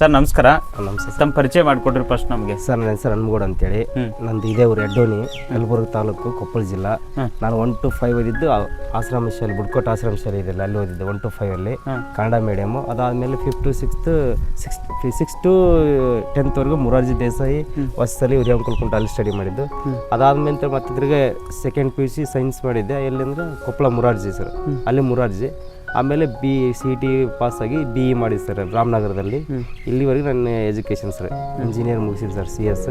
Sir ನಮಸ್ಕಾರ. ನಮಸ್ತೆ ತಮ್ಮ ಪರಿಚಯ ಮಾಡಿಕೊಡ್ರಿ ಫಸ್ಟ್ ನಮಗೆ. ಸರ್ ನನ್ನ ಹೆಸರು ಹನುಮಗೌಡ ಅಂತೇಳಿ. ನಂದು ಇದೇ ಊರು ಎಡ್ಡೋನಿ ಯಲಬುರ್ಗಿ ತಾಲೂಕು ಕೊಪ್ಪಳ ಜಿಲ್ಲಾ. ನಾನು ಒನ್ ಟು ಫೈವ್ ಓದಿದ್ದು ಆಶ್ರಮ ಶಾಲೆ ಬುಡ್ಕೋಟ್ ಆಶ್ರಮ ಶಾಲೆ ಇದೆಯಲ್ಲ ಅಲ್ಲಿ ಓದಿದ್ದು ಒನ್ ಟು ಫೈವ್ ಅಲ್ಲಿ. ಕನ್ನಡ ಮೀಡಿಯಮು ಅದಾದಮೇಲೆ fifth to sixth six six to ಟೆಂತ್ವರೆಗೂ Morarji Desai ವಸ್ತಲ್ಲಿ ಉರಿಯಂಕಲ್ ಕಲ್ಕೊಂಡು ಅಲ್ಲಿ ಸ್ಟಡಿ ಮಾಡಿದ್ದು. ಅದಾದ್ಮೇಲೆ ಮತ್ತೆ ತಿರ್ಗಿ second P U C science ಮಾಡಿದ್ದೆ. ಎಲ್ಲಿಂದ್ರೆ ಕೊಪ್ಪಳ ಮುರಾರ್ಜಿ ಸರ್. ಅಲ್ಲಿ ಮುರಾರ್ಜಿ. ಆಮೇಲೆ ಬಿ ಸಿ ಟಿ ಪಾಸ್ ಆಗಿ ಬಿ ಇ ಮಾಡಿದ್ದು ಸರ್ ರಾಮನಗರದಲ್ಲಿ. ಇಲ್ಲಿವರೆಗೆ ನನ್ನ education sir engineer ಮುಗಿಸಿದ್ದು sir C S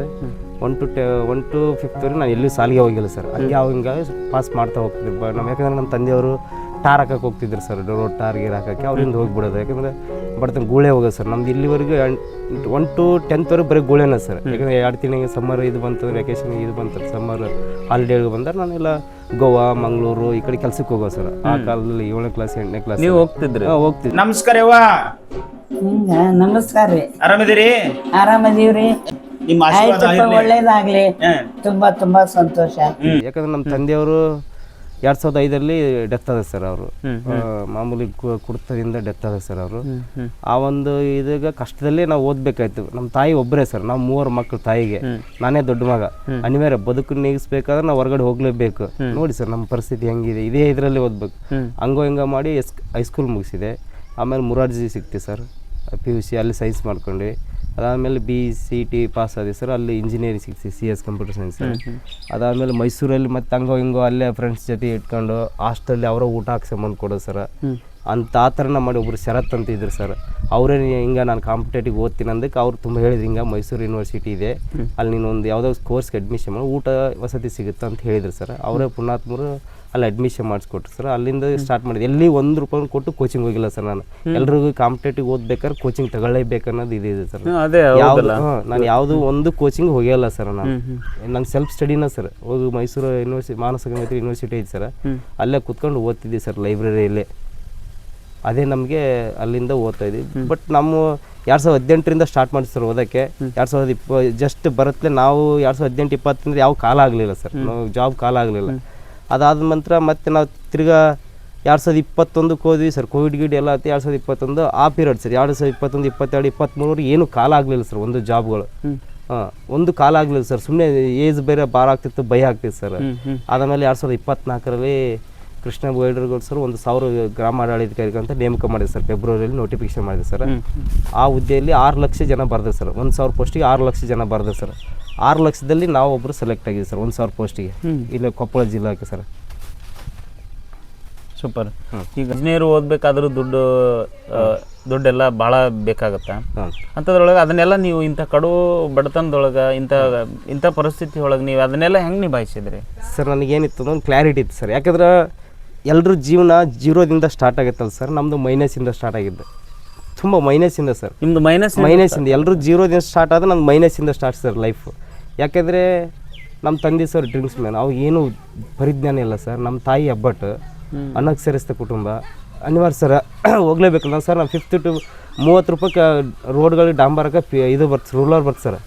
one to ಟೆ one to ಫಿಫ್ತ್ವರೆಗೆ ನಾನು ಎಲ್ಲೂ ಸಾಲಿಗೆ ಹೋಗಿಲ್ಲ ಸರ್ ಹಂಗೆ ಅವಾಗ ಪಾಸ್ ಮಾಡ್ತಾ ಹೋಗ್ತಿದ್ದೆ. ಬ ನಮ್ಮ ಯಾಕಂದರೆ ನಮ್ಮ ತಂದೆಯವರು ಟಾರ್ ಹಾಕಕ್ಕೆ ಹೋಗ್ತಿದ್ರು ಸರ್ ರೋಡ್ ಟಾರ್ ಗೀರ್ ಹಾಕಕ್ಕೆ. ಅವ್ರಿಂದ ಹೋಗ್ಬಿಡೋದು. ಯಾಕಂದ್ರೆ ಬರ್ತಾನೆ ಗೂಳೆ ಹೋಗೋದು ಸರ್. ನಮ್ದು ಇಲ್ಲಿವರೆಗೂ ಒನ್ ಟು ಟೆಂತ್ವರೆಗೆ ಬರೀ ಗೂಳೆನ ಸರ್. ಯಾಕಂದ್ರೆ ಎರಡು ತಿಂಗಳಿಗೆ ಸಮ್ಮರ್ ಇದು ಬಂತು ವೆಕೇಶನ್ ಇದು ಬಂತು ಸಮ್ಮರ್ ಹಾಲಿಡೇಗೆ ಬಂದಾಗ ನಾನೆಲ್ಲ ಗೋವಾ ಮಂಗಳೂರು ಈ ಕಡೆ ಕೆಲ್ಸಕ್ಕೆ ಹೋಗೋ ಸರ್. ಆ ಕಾಲದಲ್ಲಿ ಏಳನೇ ಕ್ಲಾಸ್ ಎಂಟನೇ ಕ್ಲಾಸ್ ನೀವು ಹೋಗ್ತಿದ್ರಿ? ಹೋಗ್ತಿದ್ರು ನಮಸ್ಕಾರ ನಮಸ್ಕಾರ ರೀ. ಆರಾಮದಿರಿ ಆರಾಮದೀವ್ರಿ. ನಿಮ್ಮ. ಒಳ್ಳೇದಾಗ್ಲಿ. ತುಂಬಾ ತುಂಬಾ ಸಂತೋಷ. ಯಾಕಂದ್ರೆ ನಮ್ಮ ತಂದೆಯವರು ಎರಡು ಸಾವಿರದ ಐದರಲ್ಲಿ ಡೆತ್ ಆದ ಸರ್ ಅವರು. ಮಾಮೂಲಿ ಕುಡಿತದಿಂದ ಡೆತ್ ಆದ ಸರ್ ಅವರು. ಆ ಒಂದು ಇದಾಗ ಕಷ್ಟದಲ್ಲಿ ನಾವು ಓದ್ಬೇಕಾಯ್ತು. ನಮ್ಮ ತಾಯಿ ಒಬ್ಬರೇ ಸರ್ ನಾವು ಮೂವರು ಮಕ್ಕಳು ತಾಯಿಗೆ. ನಾನೇ ದೊಡ್ಡ ಮಗ. ಅನಿವಾರ್ಯ ಬದುಕು ನೀಗಿಸ್ಬೇಕಾದ್ರೆ ನಾವು ಹೊರಗಡೆ ಹೋಗ್ಲೇಬೇಕು. ನೋಡಿ ಸರ್ ನಮ್ಮ ಪರಿಸ್ಥಿತಿ ಹೆಂಗಿದೆ. ಇದೇ ಇದರಲ್ಲಿ ಓದ್ಬೇಕು. ಹಂಗೋ ಹಿಂಗ ಮಾಡಿ ಎಸ್ ಹೈಸ್ಕೂಲ್ ಮುಗಿಸಿದೆ. ಆಮೇಲೆ ಮುರಾರ್ಜಿ ಸಿಕ್ತಿ ಸರ್ ಪಿ ಯು ಸಿ ಅಲ್ಲಿ ಸೈನ್ಸ್ ಮಾಡ್ಕೊಂಡ್ವಿ ಅದಾದಮೇಲೆ ಬಿ ಸಿ ಟಿ ಪಾಸ್ ಆದ ಸರ್ ಅಲ್ಲಿ ಇಂಜಿನಿಯರಿಂಗ್ ಸಿಕ್ಸಿ ಸಿ ಎಸ್ ಕಂಪ್ಯೂಟರ್ ಸೈನ್ಸ್ ಅದಾದಮೇಲೆ ಮೈಸೂರಲ್ಲಿ ಮತ್ತೆ ಹಂಗೋ ಹಿಂಗೋ ಅಲ್ಲೇ ಫ್ರೆಂಡ್ಸ್ ಜೊತೆ ಇಟ್ಕೊಂಡು ಹಾಸ್ಟೆಲ್ಲಿ ಅವರ ಊಟ ಹಾಕ್ಸ್ಕೊಂಬಂದು ಕೊಡೋದು ಸರ್ ಅಂತ ಆ ಥರನ ಮಾಡಿ ಒಬ್ರು ಶರತ್ ಅಂತ ಇದ್ರು ಸರ್ ಅವರೇ ಹಿಂಗೆ ನಾನು ಕಾಂಪಿಟೇಟಿವ್ ಓದ್ತೀನಿ ಅಂದಕ್ಕೆ ಅವ್ರು ತುಂಬ ಹೇಳಿದ್ರು ಹಿಂಗೆ ಮೈಸೂರು ಯೂನಿವರ್ಸಿಟಿ ಇದೆ. ಅಲ್ಲಿ ನೀನು ಒಂದು ಯಾವುದೋ ಕೋರ್ಸ್ಗೆ ಅಡ್ಮಿಷನ್ ಮಾಡಿ ಊಟ ವಸತಿ ಸಿಗುತ್ತೆ ಅಂತ ಹೇಳಿದ್ರು ಸರ್ ಅವರೇ ಪುಣಾತ್ಮರು ಅಲ್ಲಿ ಅಡ್ಮಿಷನ್ ಮಾಡಿಸ್ಕೊಟ್ರು ಸರ್ ಅಲ್ಲಿಂದ ಸ್ಟಾರ್ಟ್ ಮಾಡಿದೆ ಎಲ್ಲಿ ಒಂದು ರೂಪಾಯಿ ಕೊಟ್ಟು ಕೋಚಿಂಗ್ ಹೋಗಿಲ್ಲ ಸರ್ ನಾನು. ಎಲ್ಲರಿಗೂ ಕಾಂಪಿಟೇಟಿವ್ ಓದ್ಬೇಕಾದ್ರೆ ಕೋಚಿಂಗ್ ತಗೊಳ್ಳೇಬೇಕು ಅನ್ನೋದು ಇದೆ ಇದೆ ಸರ್ ಅದೇ ಯಾವ್ದು ನಾನು ಯಾವುದು ಒಂದು ಕೋಚಿಂಗ್ ಹೋಗಿಲ್ಲ ಸರ್ ನಾನು. ನನ್ನ ಸೆಲ್ಫ್ ಸ್ಟಡಿನ ಸರ್ ಹೋಗಿ ಮೈಸೂರು ಯೂನಿವರ್ಸಿಟಿ ಮಾನಸ ಯೂನಿವರ್ಸಿಟಿ ಐತೆ ಸರ್ ಅಲ್ಲೇ ಕುತ್ಕೊಂಡು ಓದ್ತಿದ್ದೆ ಸರ್ ಲೈಬ್ರರಿಯಲ್ಲಿ ಅದೇ ನಮಗೆ ಅಲ್ಲಿಂದ ಓದ್ತಾ ಇದ್ವಿ. ಬಟ್ ನಮ್ಮ ಎರಡು ಸಾವಿರದ ಹದಿನೆಂಟರಿಂದ ಸ್ಟಾರ್ಟ್ ಮಾಡಿ ಸರ್ ಓದೋಕ್ಕೆ. ಎರಡು ಸಾವಿರದ ಇಪ್ಪ ಜಸ್ಟ್ ಬರತ್ಲೆ ನಾವು ಎರಡು ಸಾವಿರದ ಹದಿನೆಂಟು ಇಪ್ಪತ್ತರಿಂದ ಯಾವ ಕಾಲ ಆಗಲಿಲ್ಲ ಸರ್ ನಾವು ಜಾಬ್ ಕಾಲ ಆಗಲಿಲ್ಲ. ಅದಾದ ನಂತರ ಮತ್ತೆ ನಾವು ತಿರ್ಗಾ ಎರಡು ಸಾವಿರದ ಇಪ್ಪತ್ತೊಂದಕ್ಕೆ ಹೋದ್ವಿ ಸರ್. ಕೋವಿಡ್ ಗಿಡ್ ಎಲ್ಲ ಆಯ್ತು. ಎರಡು ಸಾವಿರದ ಇಪ್ಪತ್ತೊಂದು ಆ ಪೀರಿಯಡ್ ಸರ್. ಎರಡು ಸಾವಿರದ ಇಪ್ಪತ್ತೊಂದು ಇಪ್ಪತ್ತೆರಡು ಇಪ್ಪತ್ತ್ಮೂರು ಏನು ಕಾಲ ಆಗಲಿಲ್ಲ ಸರ್ ಒಂದು ಜಾಬ್ಗಳು ಹಾಂ ಒಂದು ಕಾಲ ಆಗಲಿಲ್ಲ ಸರ್. ಸುಮ್ಮನೆ ಏಜ್ ಬೇರೆ ಭಾರ ಆಗ್ತಿತ್ತು ಭಯ ಆಗ್ತಿತ್ತು ಸರ್. ಆದಮೇಲೆ ಎರಡು ಸಾವಿರದ ಇಪ್ಪತ್ನಾಲ್ಕರಲ್ಲಿ ಕೃಷ್ಣ ಸರ್ ಒಂದು ಸಾವಿರ ಗ್ರಾಮ ಆಡಳಿತಾಧಿಕಾರಿ ಅಂತ ನೇಮಕ ಮಾಡಿದೆ ಸರ್ ಫೆಬ್ರವರಿಯಲ್ಲಿ ನೋಟಿಫಿಕೇಶನ್ ಮಾಡಿದೆ ಸರ್. ಆ ಹುದ್ದೆಯಲ್ಲಿ ಆರು ಲಕ್ಷ ಜನ ಬರ್ದ ಸರ್ ಒಂದು ಸಾವಿರ ಪೋಸ್ಟಿಗೆ ಆರು ಲಕ್ಷ ಜನ ಬರ್ದ ಸರ್. ಆರು ಲಕ್ಷದಲ್ಲಿ ನಾವು ಒಬ್ಬರು ಸೆಲೆಕ್ಟ್ ಆಗಿದ್ದೀವಿ ಸರ್ ಒಂದು ಸಾವಿರ ಪೋಸ್ಟಿಗೆ. ಇಲ್ಲಿ ಕೊಪ್ಪಳ ಜಿಲ್ಲಾಕ್ಕೆ ಸರ್. ಸೂಪರ್. ಈಗ ಇಂಜಿನಿಯರ್ ಓದಬೇಕಾದ್ರೂ ದುಡ್ಡು ದುಡ್ಡೆಲ್ಲ ಭಾಳ ಬೇಕಾಗತ್ತೆ? ಅಂಥದ್ರೊಳಗೆ ಅದನ್ನೆಲ್ಲ ನೀವು ಇಂಥ ಕಡು ಬಡತನದೊಳಗೆ ಇಂಥ ಇಂಥ ಪರಿಸ್ಥಿತಿ ಒಳಗೆ ನೀವು ಅದನ್ನೆಲ್ಲ ಹೆಂಗೆ ನಿಭಾಯಿಸಿದ್ರಿ? ಸರ್ ನನಗೇನಿತ್ತು ಒಂದು ಕ್ಲಾರಿಟಿ ಇತ್ತು ಸರ್. ಯಾಕಂದ್ರೆ ಎಲ್ಲರ ಜೀವನ ಜೀರೋದಿಂದ ಸ್ಟಾರ್ಟ್ ಆಗುತ್ತಲ್ಲ ಸರ್ ನಮ್ಮದು ಮೈನಸಿಂದ ಸ್ಟಾರ್ಟ್ ಆಗಿದ್ದು. ತುಂಬ ಮೈನಸಿಂದ ಸರ್ ನಿಮ್ಮದು ಮೈನಸ್ ಮೈನಸಿಂದ ಎಲ್ಲರೂ ಜೀರೋದಿಂದ ಸ್ಟಾರ್ಟ್ ಆದ್ರೆ ನಂದು ಮೈನಸಿಂದ ಸ್ಟಾರ್ಟ್ ಸರ್ ಲೈಫ್ ಯಾಕೆಂದರೆ ನಮ್ಮ ತಂದೆ ಸರ್ ಡ್ರಿಂಕ್ಸ್ ಮ್ಯಾನ್ ಅವು ಏನು ಪರಿಜ್ಞಾನ ಇಲ್ಲ ಸರ್ ನಮ್ಮ ತಾಯಿ ಹಬ್ಬಟ್ಟು ಅನಕ್ಷರಿಸಿದ ಕುಟುಂಬ ಅನಿವಾರ್ಯ ಸರ್ ಹೋಗ್ಲೇಬೇಕಲ್ಲ ಸರ್ ನಾವು ಫಿಫ್ತ್ ಟು ಮೂವತ್ತು ರೂಪಾಯಿ ರೋಡ್ಗಳಿಗೆ ಡಾಂಬರಕ್ಕೆ ಪಿ- ಇದು ಬರ್ತ ರೂಲರ್ ಬರ್ತ ಸರ್.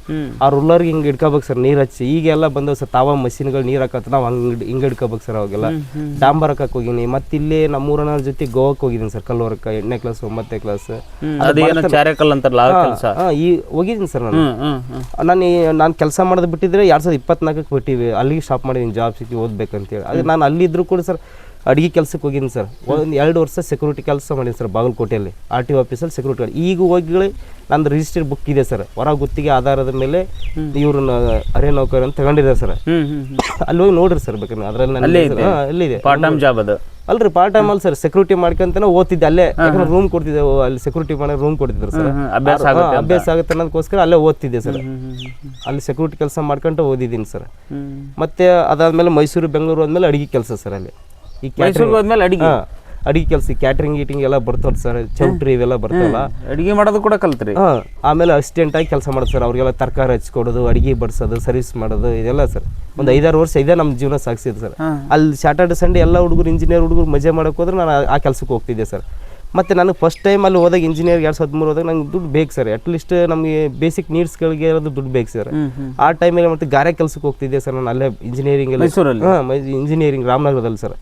ಆ ರೂಲರ್ಗೆ ಹಿಂಗೆ ಇಡ್ಕೋಬೇಕು ಸರ್ ನೀರು ಹಚ್ಚಿ. ಈಗೆಲ್ಲ ಬಂದವು ಸರ್ ತಾವ ಮಷಿನ್ಗಳು ನೀರು ಹಾಕತ್ತ ನಾವು ಹಂಗೆ ಹಿಂಗೆ ಇಡ್ಕೋಬೇಕು ಸರ್ ಅವಾಗೆಲ್ಲ. ಡಾಂಬರ್ ಹಾಕಕ್ಕೆ ಹೋಗಿನಿ. ಮತ್ತೆ ಇಲ್ಲಿ ನಮ್ಮೂರನವ್ರ ಜೊತೆ ಗೋವಾಕ್ಕೆ ಹೋಗಿದ್ದೀನಿ ಸರ್ ಕಲ್ವರ್ಕ ಎಂಟನೇ ಕ್ಲಾಸ್ ಒಂಬತ್ತನೇ ಕ್ಲಾಸ್ ಅದೇನೋ ಚಾರೆಕಲ್ ಅಂತಾರಲ್ಲ ಆ ಕೆಲಸ? ಹಾಂ ಈ ಹೋಗಿದ್ದೀನಿ ಸರ್ ನಾನು. ಹ್ಮ್ ಹ್ಮ್ ಹ್ಮ್. ನಾನು ಈ- ನಾನು ಕೆಲಸ ಮಾಡೋದು ಬಿಟ್ಟಿದ್ರೆ ಎರಡು ಸಾವಿರದ ಇಪ್ಪತ್ನಾಲ್ಕಕ್ಕೆ ಬಿಟ್ಟಿವಿ. ಅಲ್ಲಿಗೆ ಸ್ಟಾಪ್ ಮಾಡಿದ್ದೀನಿ ಜಾಬ್ ಸಿಕ್ಕಿ ಓದ್ಬೇಕಂತೇಳಿ. ಅದು ನಾನು ಅಲ್ಲಿದ್ದರೂ ಕೂಡ ಸರ್ ಅಡುಗೆ ಕೆಲಸಕ್ಕೆ ಹೋಗಿದ್ದೀನಿ ಸರ್. ಒಂದು ಎರಡು ವರ್ಷ ಸೆಕ್ಯೂರಿಟಿ ಕೆಲಸ ಮಾಡಿದ್ದೀನಿ ಸರ್ ಬಾಗಲಕೋಟೆಯಲ್ಲಿ ಆರ್ ಟಿ ಆಫೀಸಲ್ಲಿ ಸೆಕ್ಯೂರಿಟಿ ಈಗ ಹೋಗಿ ನಂದು ರಿಜಿಸ್ಟರ್ ಬುಕ್ ಇದೆ ಸರ್. ಹೊರ ಗುತ್ತಿಗೆ ಆಧಾರದ ಮೇಲೆ ಇವ್ರನ್ನ ಅರೆ ನೌಕರ ಅಂತ ತಗೊಂಡಿದ್ದಾರೆ ಸರ್. ಅಲ್ಲಿ ಹೋಗಿ ನೋಡ್ರಿ ಸರ್ ಬೇಕಾದ್ರೆ ಅದರಲ್ಲಿ ಅಲ್ಲಿದೆ ಪಾರ್ಟ್ ಟೈಮ್ ಜಾಬ್ ಅದು? ಅಲ್ರಿ ಪಾರ್ಟ್ ಟೈಮ್ ಅಲ್ಲಿ ಸರ್. ಸೆಕ್ಯೂರಿಟಿ ಮಾಡ್ಕೊಂತಾನೆ ಓದ್ತಿದ್ದೆ ಅಲ್ಲೇ. ರೂಮ್ ಕೊಡ್ತಿದ್ದೆ ಅಲ್ಲಿ ಸೆಕ್ಯೂರಿಟಿ ಮಾಡಿ ರೂಮ್ ಕೊಡ್ತಿದ್ರು ಸರ್. ಅಭ್ಯಾಸ ಆಗುತ್ತೆ ಅಭ್ಯಾಸ ಆಗುತ್ತೆ ಅನ್ನೋದಕ್ಕೋಸ್ಕರ ಅಲ್ಲೇ ಓದ್ತಿದ್ದೆ ಸರ್. ಅಲ್ಲಿ ಸೆಕ್ಯೂರಿಟಿ ಕೆಲಸ ಮಾಡ್ಕೊಂಡು ಓದಿದ್ದೀನಿ ಸರ್. ಮತ್ತೆ ಅದಾದ್ಮೇಲೆ ಮೈಸೂರು ಬೆಂಗಳೂರು ಆದ್ಮೇಲೆ ಅಡಿಗೆ ಕೆಲಸ ಸರ್ ಅಲ್ಲಿ. ಈ ಮೈಸೂರಿಗೆ ಹೋದ್ಮೇಲೆ ಅಡಿಗೆ. ಅಡಿಗೆ ಕೆಲಸ ಕ್ಯಾಟ್ರಿಂಗ್ ಗೀಟಿಂಗ್ ಎಲ್ಲ ಬರ್ತಾರ ಸರ್. ಚೌಟ್ರಿ ಇವೆಲ್ಲ ಬರ್ತಾವಲ್ಲ ಅಡಿಗೆ ಮಾಡೋದು ಕೂಡ ಕಲ್ತ್ರಿ. ಹಾ ಆಮೇಲೆ ಅಸಿಸ್ಟೆಂಟ್ ಆಗಿ ಕೆಲಸ ಮಾಡೋದು ಸರ್. ಅವ್ರಿಗೆಲ್ಲ ತರಕಾರಿ ಹಚ್ಕೊಡೋದು ಅಡಿಗೆ ಬಡಿಸೋದು ಸರ್ವಿಸ್ ಮಾಡೋದು ಇದೆಲ್ಲ ಸರ್. ಒಂದು ಐದಾರು ವರ್ಷ ಇದೆ ನಮ್ಮ ಜೀವನ ಸಾಗಿಸಿದೆ ಸರ್. ಅಲ್ಲಿ ಸ್ಯಾಟರ್ಡೆ ಸಂಡೇ ಎಲ್ಲ ಹುಡುಗರು ಇಂಜಿನಿಯರ್ ಹುಡುಗರು ಮಜಾ ಮಾಡೋಕೆ ಹೋದ್ರೆ ನಾನು ಆ ಕೆಲಸಕ್ಕೆ ಹೋಗ್ತಿದ್ದೆ ಸರ್. ಮತ್ತು ನನಗೆ ಫಸ್ಟ್ ಟೈಮ್ ಅಲ್ಲಿ ಹೋದಾಗ ಇಂಜಿನಿಯರ್ ಎರಡು ಸಾವಿರದ ಮೂರು ಹೋದಾಗ ನಂಗೆ ದುಡ್ಡು ಬೇಕು ಸರ್ ಅಟ್ಲೀಸ್ಟ್ ನಮಗೆ ಬೇಸಿಕ್ ನೀಡ್ಸ್ಗಳಿಗೆ ಇರೋದು ದುಡ್ಡು ಬೇಕು ಸರ್ ಆ ಟೈಮಲ್ಲಿ ಮತ್ತೆ ಗಾರೆ ಕೆಲಸಕ್ಕೆ ಹೋಗ್ತಿದ್ದೆ ಸರ್ ನಾನು ಅಲ್ಲೇ ಇಂಜಿನಿಯರಿಂಗ್ ಅಲ್ಲಿ. ಹಾಂ ಇಂಜಿನಿಯರಿಂಗ್ ರಾಮನಗರದಲ್ಲಿ ಸರ್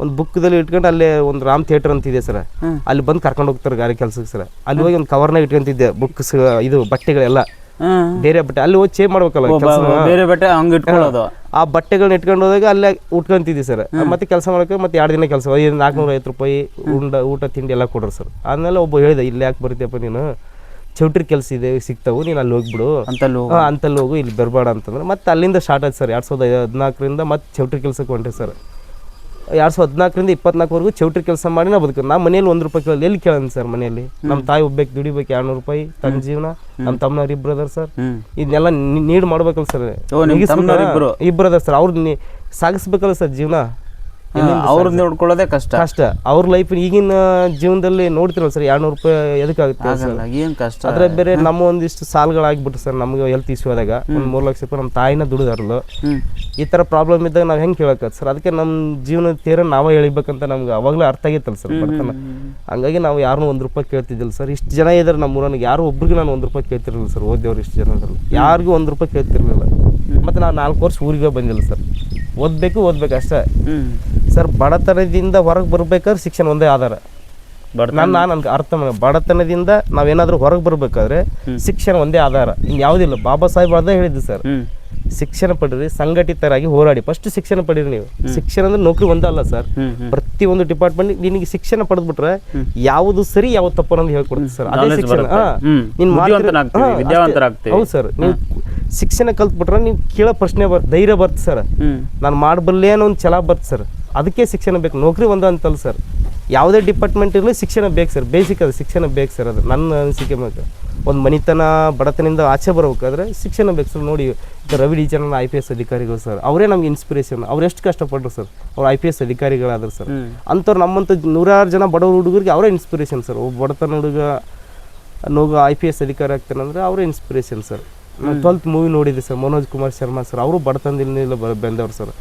ಒಂದು ಬುಕ್ದಲ್ಲಿ ಇಟ್ಕೊಂಡು ಅಲ್ಲೇ ಒಂದು ರಾಮ್ ಥಿಯೇಟರ್ ಅಂತಿದೆ ಸರ್ ಅಲ್ಲಿ ಬಂದು ಕರ್ಕೊಂಡು ಹೋಗ್ತಾರೆ ಗಾರೆ ಕೆಲಸಕ್ಕೆ ಸರ್ ಅಲ್ಲಿ ಹೋಗಿ ಒಂದು ಕವರ್ನಾಗ ಇಟ್ಕೊಂತಿದ್ದೆ ಬುಕ್ಸ್ ಇದು ಬಟ್ಟೆಗಳೆಲ್ಲ. ಬೇರೆ ಬಟ್ಟೆ ಅಲ್ಲಿ ಹೋಗಿ ಚೇಂಜ್ ಮಾಡ್ಬೇಕಲ್ಲ ಬೇರೆ ಬಟ್ಟೆ ಹಂಗ ಇಟ್ಕೊಳ್ಳೋದು ಆ ಬಟ್ಟೆಗಳನ್ನ ಇಟ್ಕೊಂಡು ಹೋದಾಗ ಅಲ್ಲೇ ಉಟ್ಕೊಂತಿದ್ವಿ ಸರ್. ಮತ್ತೆ ಕೆಲಸ ಮಾಡಕ್ಕೆ ಮತ್ತೆ ಎರಡು ದಿನ ಕೆಲಸ. ಐದು ನಾಲ್ಕುನೂರ ಐವತ್ತು ರೂಪಾಯಿ ಉಂಡ ಊಟ ತಿಂಡಿ ಎಲ್ಲ ಕೊಡ್ರಿ ಸರ್. ಆಮೇಲೆ ಒಬ್ಬ ಹೇಳಿದೆ ಇಲ್ಲಿ ಯಾಕೆ ಬರ್ತೀಯಪ್ಪ ನೀನು? ಚೌಟ್ರಿ ಕೆಲಸ ಇದೆ ಸಿಗ್ತಾವು ನೀನು ಅಲ್ಲಿ ಹೋಗ್ಬಿಡು. ಅಂತಲ್ಲೂ ಹಾಂ ಅಂತಲ್ಲಿ ಹೋಗು ಇಲ್ಲಿ ಬರಬೇಡ ಅಂತಂದ್ರೆ. ಮತ್ತೆ ಅಲ್ಲಿಂದ ಸ್ಟಾರ್ಟ್ ಆಯ್ತು ಸರ್. ಎರಡು ಸಾವಿರದ ಹದಿನಾಲ್ಕರಿಂದ ಮತ್ತೆ ಚೌಟ್ರಿ ಕೆಲಸಕ್ಕೆ ಹೊಂಟೆ ಸರ್. ಎರಡು ಸಾವಿರದ ಹದಿನಾಲ್ಕರಿಂದ ಇಪ್ಪತ್ನಾಲ್ಕವರೆಗೂ ಚೌಟ್ರಿ ಕೆಲಸ ಮಾಡಿ ನಾ ಬದುಕು ನಾ ಮನೇಲಿ ಒಂದು ರೂಪಾಯಿ ಕೇಳಿ ಎಲ್ಲಿ ಕೇಳೋಣ ಸರ್ ಮನೆಯಲ್ಲಿ? ನಮ್ಮ ತಾಯಿ ಒಬ್ಬಕ್ಕೆ ದುಡಿಬೇಕು ಎರಡ್ನೂರು ರೂಪಾಯಿ ತನ್ನ ಜೀವನ. ನಮ್ಮ ತಮ್ಮನವ್ರು ಇಬ್ಬರು ಅದಾರ ಸರ್. ಇದನ್ನೆಲ್ಲ ನೀಡ್ ಮಾಡ್ಬೇಕಲ್ಲ ಸರ್. ಇಬ್ರು? ಇಬ್ಬರು ಅದಾರ ಸರ್. ಅವ್ರು ಸಾಗಿಸ್ಬೇಕಲ್ಲ ಸರ್ ಜೀವನ. ಅವ್ರನ್ನ ನೋಡ್ಕೊಳ್ಳೋದೇ ಕಷ್ಟ. ಕಷ್ಟ. ಅವ್ರ ಲೈಫ್ ಈಗಿನ ಜೀವನದಲ್ಲಿ ನೋಡ್ತಿರಲ್ಲ ಸರ್ ಎರಡ್ನೂರು ರೂಪಾಯಿ ಎದಕ್ಕಾಗುತ್ತೆ ಸರ್ ಏನ್ ಕಷ್ಟ? ಅದ್ರ ಬೇರೆ ನಮ್ಮ ಒಂದಿಷ್ಟು ಸಾಲಗಳಾಗ್ಬಿಟ್ಟು ಸರ್ ನಮ್ಗೆ ಹೆಲ್ತ್ ಇಶ್ಯೂ ಆದಾಗ ಒಂದು ಮೂರು ಲಕ್ಷ ರೂಪಾಯಿ ನಮ್ಮ ತಾಯಿನ ದುಡಿದಾರಲ್ಲ ಈ ಥರ ಪ್ರಾಬ್ಲಮ್ ಇದ್ದಾಗ ನಾವು ಹೆಂಗೆ ಕೇಳಕ್ಕೆ ಸರ್ ಅದಕ್ಕೆ ನಮ್ಮ ಜೀವನದ ತೀರ ನಾವೇ ಹೇಳಿಬೇಕಂತ ನಮ್ಗೆ ಅವಾಗಲೇ ಅರ್ಥ ಆಗೈತಲ್ಲ ಸರ್ ಬರ್ತಾನೆ. ಹಂಗಾಗಿ ನಾವು ಯಾರನ್ನೂ ಒಂದು ರೂಪಾಯಿ ಕೇಳ್ತಿದ್ದಿಲ್ಲ ಸರ್ ಇಷ್ಟು ಜನ ಇದ್ದಾರೆ ನಮ್ಮ ಊರನಿಗೆ ಯಾರು ಒಬ್ರಿಗೆ ನಾನು ಒಂದು ರೂಪಾಯಿ ಕೇಳ್ತಿರಲಿಲ್ಲ ಸರ್ ಓದಿದವ್ರು ಇಷ್ಟು ಜನರಲ್ಲಿ ಯಾರಿಗೂ ಒಂದು ರೂಪಾಯಿ ಕೇಳ್ತಿರಲಿಲ್ಲ. ಮತ್ತು ನಾನು ನಾಲ್ಕು ವರ್ಷ ಊರಿಗೆ ಬಂದಿಲ್ಲ ಸರ್ ಓದಬೇಕು ಓದ್ಬೇಕು ಅಷ್ಟೇ. ಸರ್ ಬಡತನದಿಂದ ಹೊರಗೆ ಬರ್ಬೇಕಾದ್ರೆ ಶಿಕ್ಷಣ ಒಂದೇ ಆಧಾರ. ಬಡತನ ನಾನು ನಾನು ಅರ್ಥ ಮಾಡ. ಬಡತನದಿಂದ ನಾವೇನಾದ್ರೂ ಹೊರಗೆ ಬರ್ಬೇಕಾದ್ರೆ ಶಿಕ್ಷಣ ಒಂದೇ ಆಧಾರ. ಇನ್ನು ಯಾವುದಿಲ್ಲ. ಬಾಬಾ ಸಾಹೇಬ್ ಅದೇ ಹೇಳಿದ್ದು ಸರ್. ಶಿಕ್ಷಣ ಪಡೀರಿ ಸಂಘಟಿತರಾಗಿ ಹೋರಾಡಿ. ಫಸ್ಟ್ ಶಿಕ್ಷಣ ಪಡೀರಿ ನೀವು. ಶಿಕ್ಷಣ ಅಂದ್ರೆ ನೌಕರಿ ಒಂದಲ್ಲ ಸರ್. ಪ್ರತಿ ಒಂದು ಪ್ರತಿಯೊಂದು ಡಿಪಾರ್ಟ್ಮೆಂಟ್ ನಿನಗೆ ಶಿಕ್ಷಣ ಪಡೆದ್ಬಿಟ್ರೆ ಯಾವುದು ಸರಿ ಯಾವ್ದು ತಪ್ಪು ಅನ್ನೋದು ಹೇಳ್ಕೊಡ್ತೀವಿ ಸರ್. ಅದೇ ಶಿಕ್ಷಣ. ಹೌದು ಸರ್. ನೀವು ಶಿಕ್ಷಣ ಕಲ್ತ್ಬಿಟ್ರೆ ನೀವು ಕೇಳೋ ಪ್ರಶ್ನೆ ಬರ್ ಧೈರ್ಯ ಬರ್ತ ಸರ್. ನಾನು ಮಾಡಬಲ್ಲೆ ಅನ್ನೋ ಒಂದು ಛಲ ಬರ್ತ ಸರ್. ಅದಕ್ಕೆ ಶಿಕ್ಷಣ ಬೇಕು. ನೌಕರಿ ಒಂದು ಅಂತಲ್ಲ ಸರ್. ಯಾವುದೇ ಡಿಪಾರ್ಟ್ಮೆಂಟ್ ಇರಲಿ ಶಿಕ್ಷಣ ಬೇಕು ಸರ್. ಬೇಸಿಕ್ ಅದು ಶಿಕ್ಷಣ ಬೇಕು ಸರ್ ಅದು. ನನ್ನ ಅನಿಸಿಕೆ ಬೇಕು ಒಂದು ಮನಿತನ ಬಡತನದಿಂದ ಆಚೆ ಬರಬೇಕಾದ್ರೆ ಶಿಕ್ಷಣ ಬೇಕು ಸರ್. ನೋಡಿ ರವಿ ಟೀಚರ್ನ ಐ ಪಿ ಎಸ್ ಅಧಿಕಾರಿಗಳು ಸರ್. ಅವರೇ ನಮ್ಗೆ ಇನ್ಸ್ಪಿರೇಷನ್ ಅವ್ರು ಎಷ್ಟು ಕಷ್ಟಪಟ್ಟರು ಸರ್. ಅವ್ರು ಐ ಪಿ ಎಸ್ ಅಧಿಕಾರಿಗಳಾದ್ರು ಸರ್. ಅಂಥವ್ರು ನಮ್ಮಂಥ ನೂರಾರು ಜನ ಬಡವ್ರ ಹುಡುಗರಿಗೆ ಅವರೇ ಇನ್ಸ್ಪಿರೇಷನ್ ಸರ್. ಒಬ್ಬ ಬಡತನ ಹುಡುಗ ನೋಗ ಐ ಪಿ ಎಸ್ ಅಧಿಕಾರಿ ಆಗ್ತಾನಂದ್ರೆ ಅವರೇ ಇನ್ಸ್ಪಿರೇಷನ್ ಸರ್. ಟ್ವೆಲ್ತ್ ಮೂವಿ ನೋಡಿದೆ ಸರ್ ಮನೋಜ್ ಕುಮಾರ್ ಶರ್ಮಾ ಸರ್ ಅವರು ಬಡತನದಿಂದ ಬೆಂದವರು ಸರ್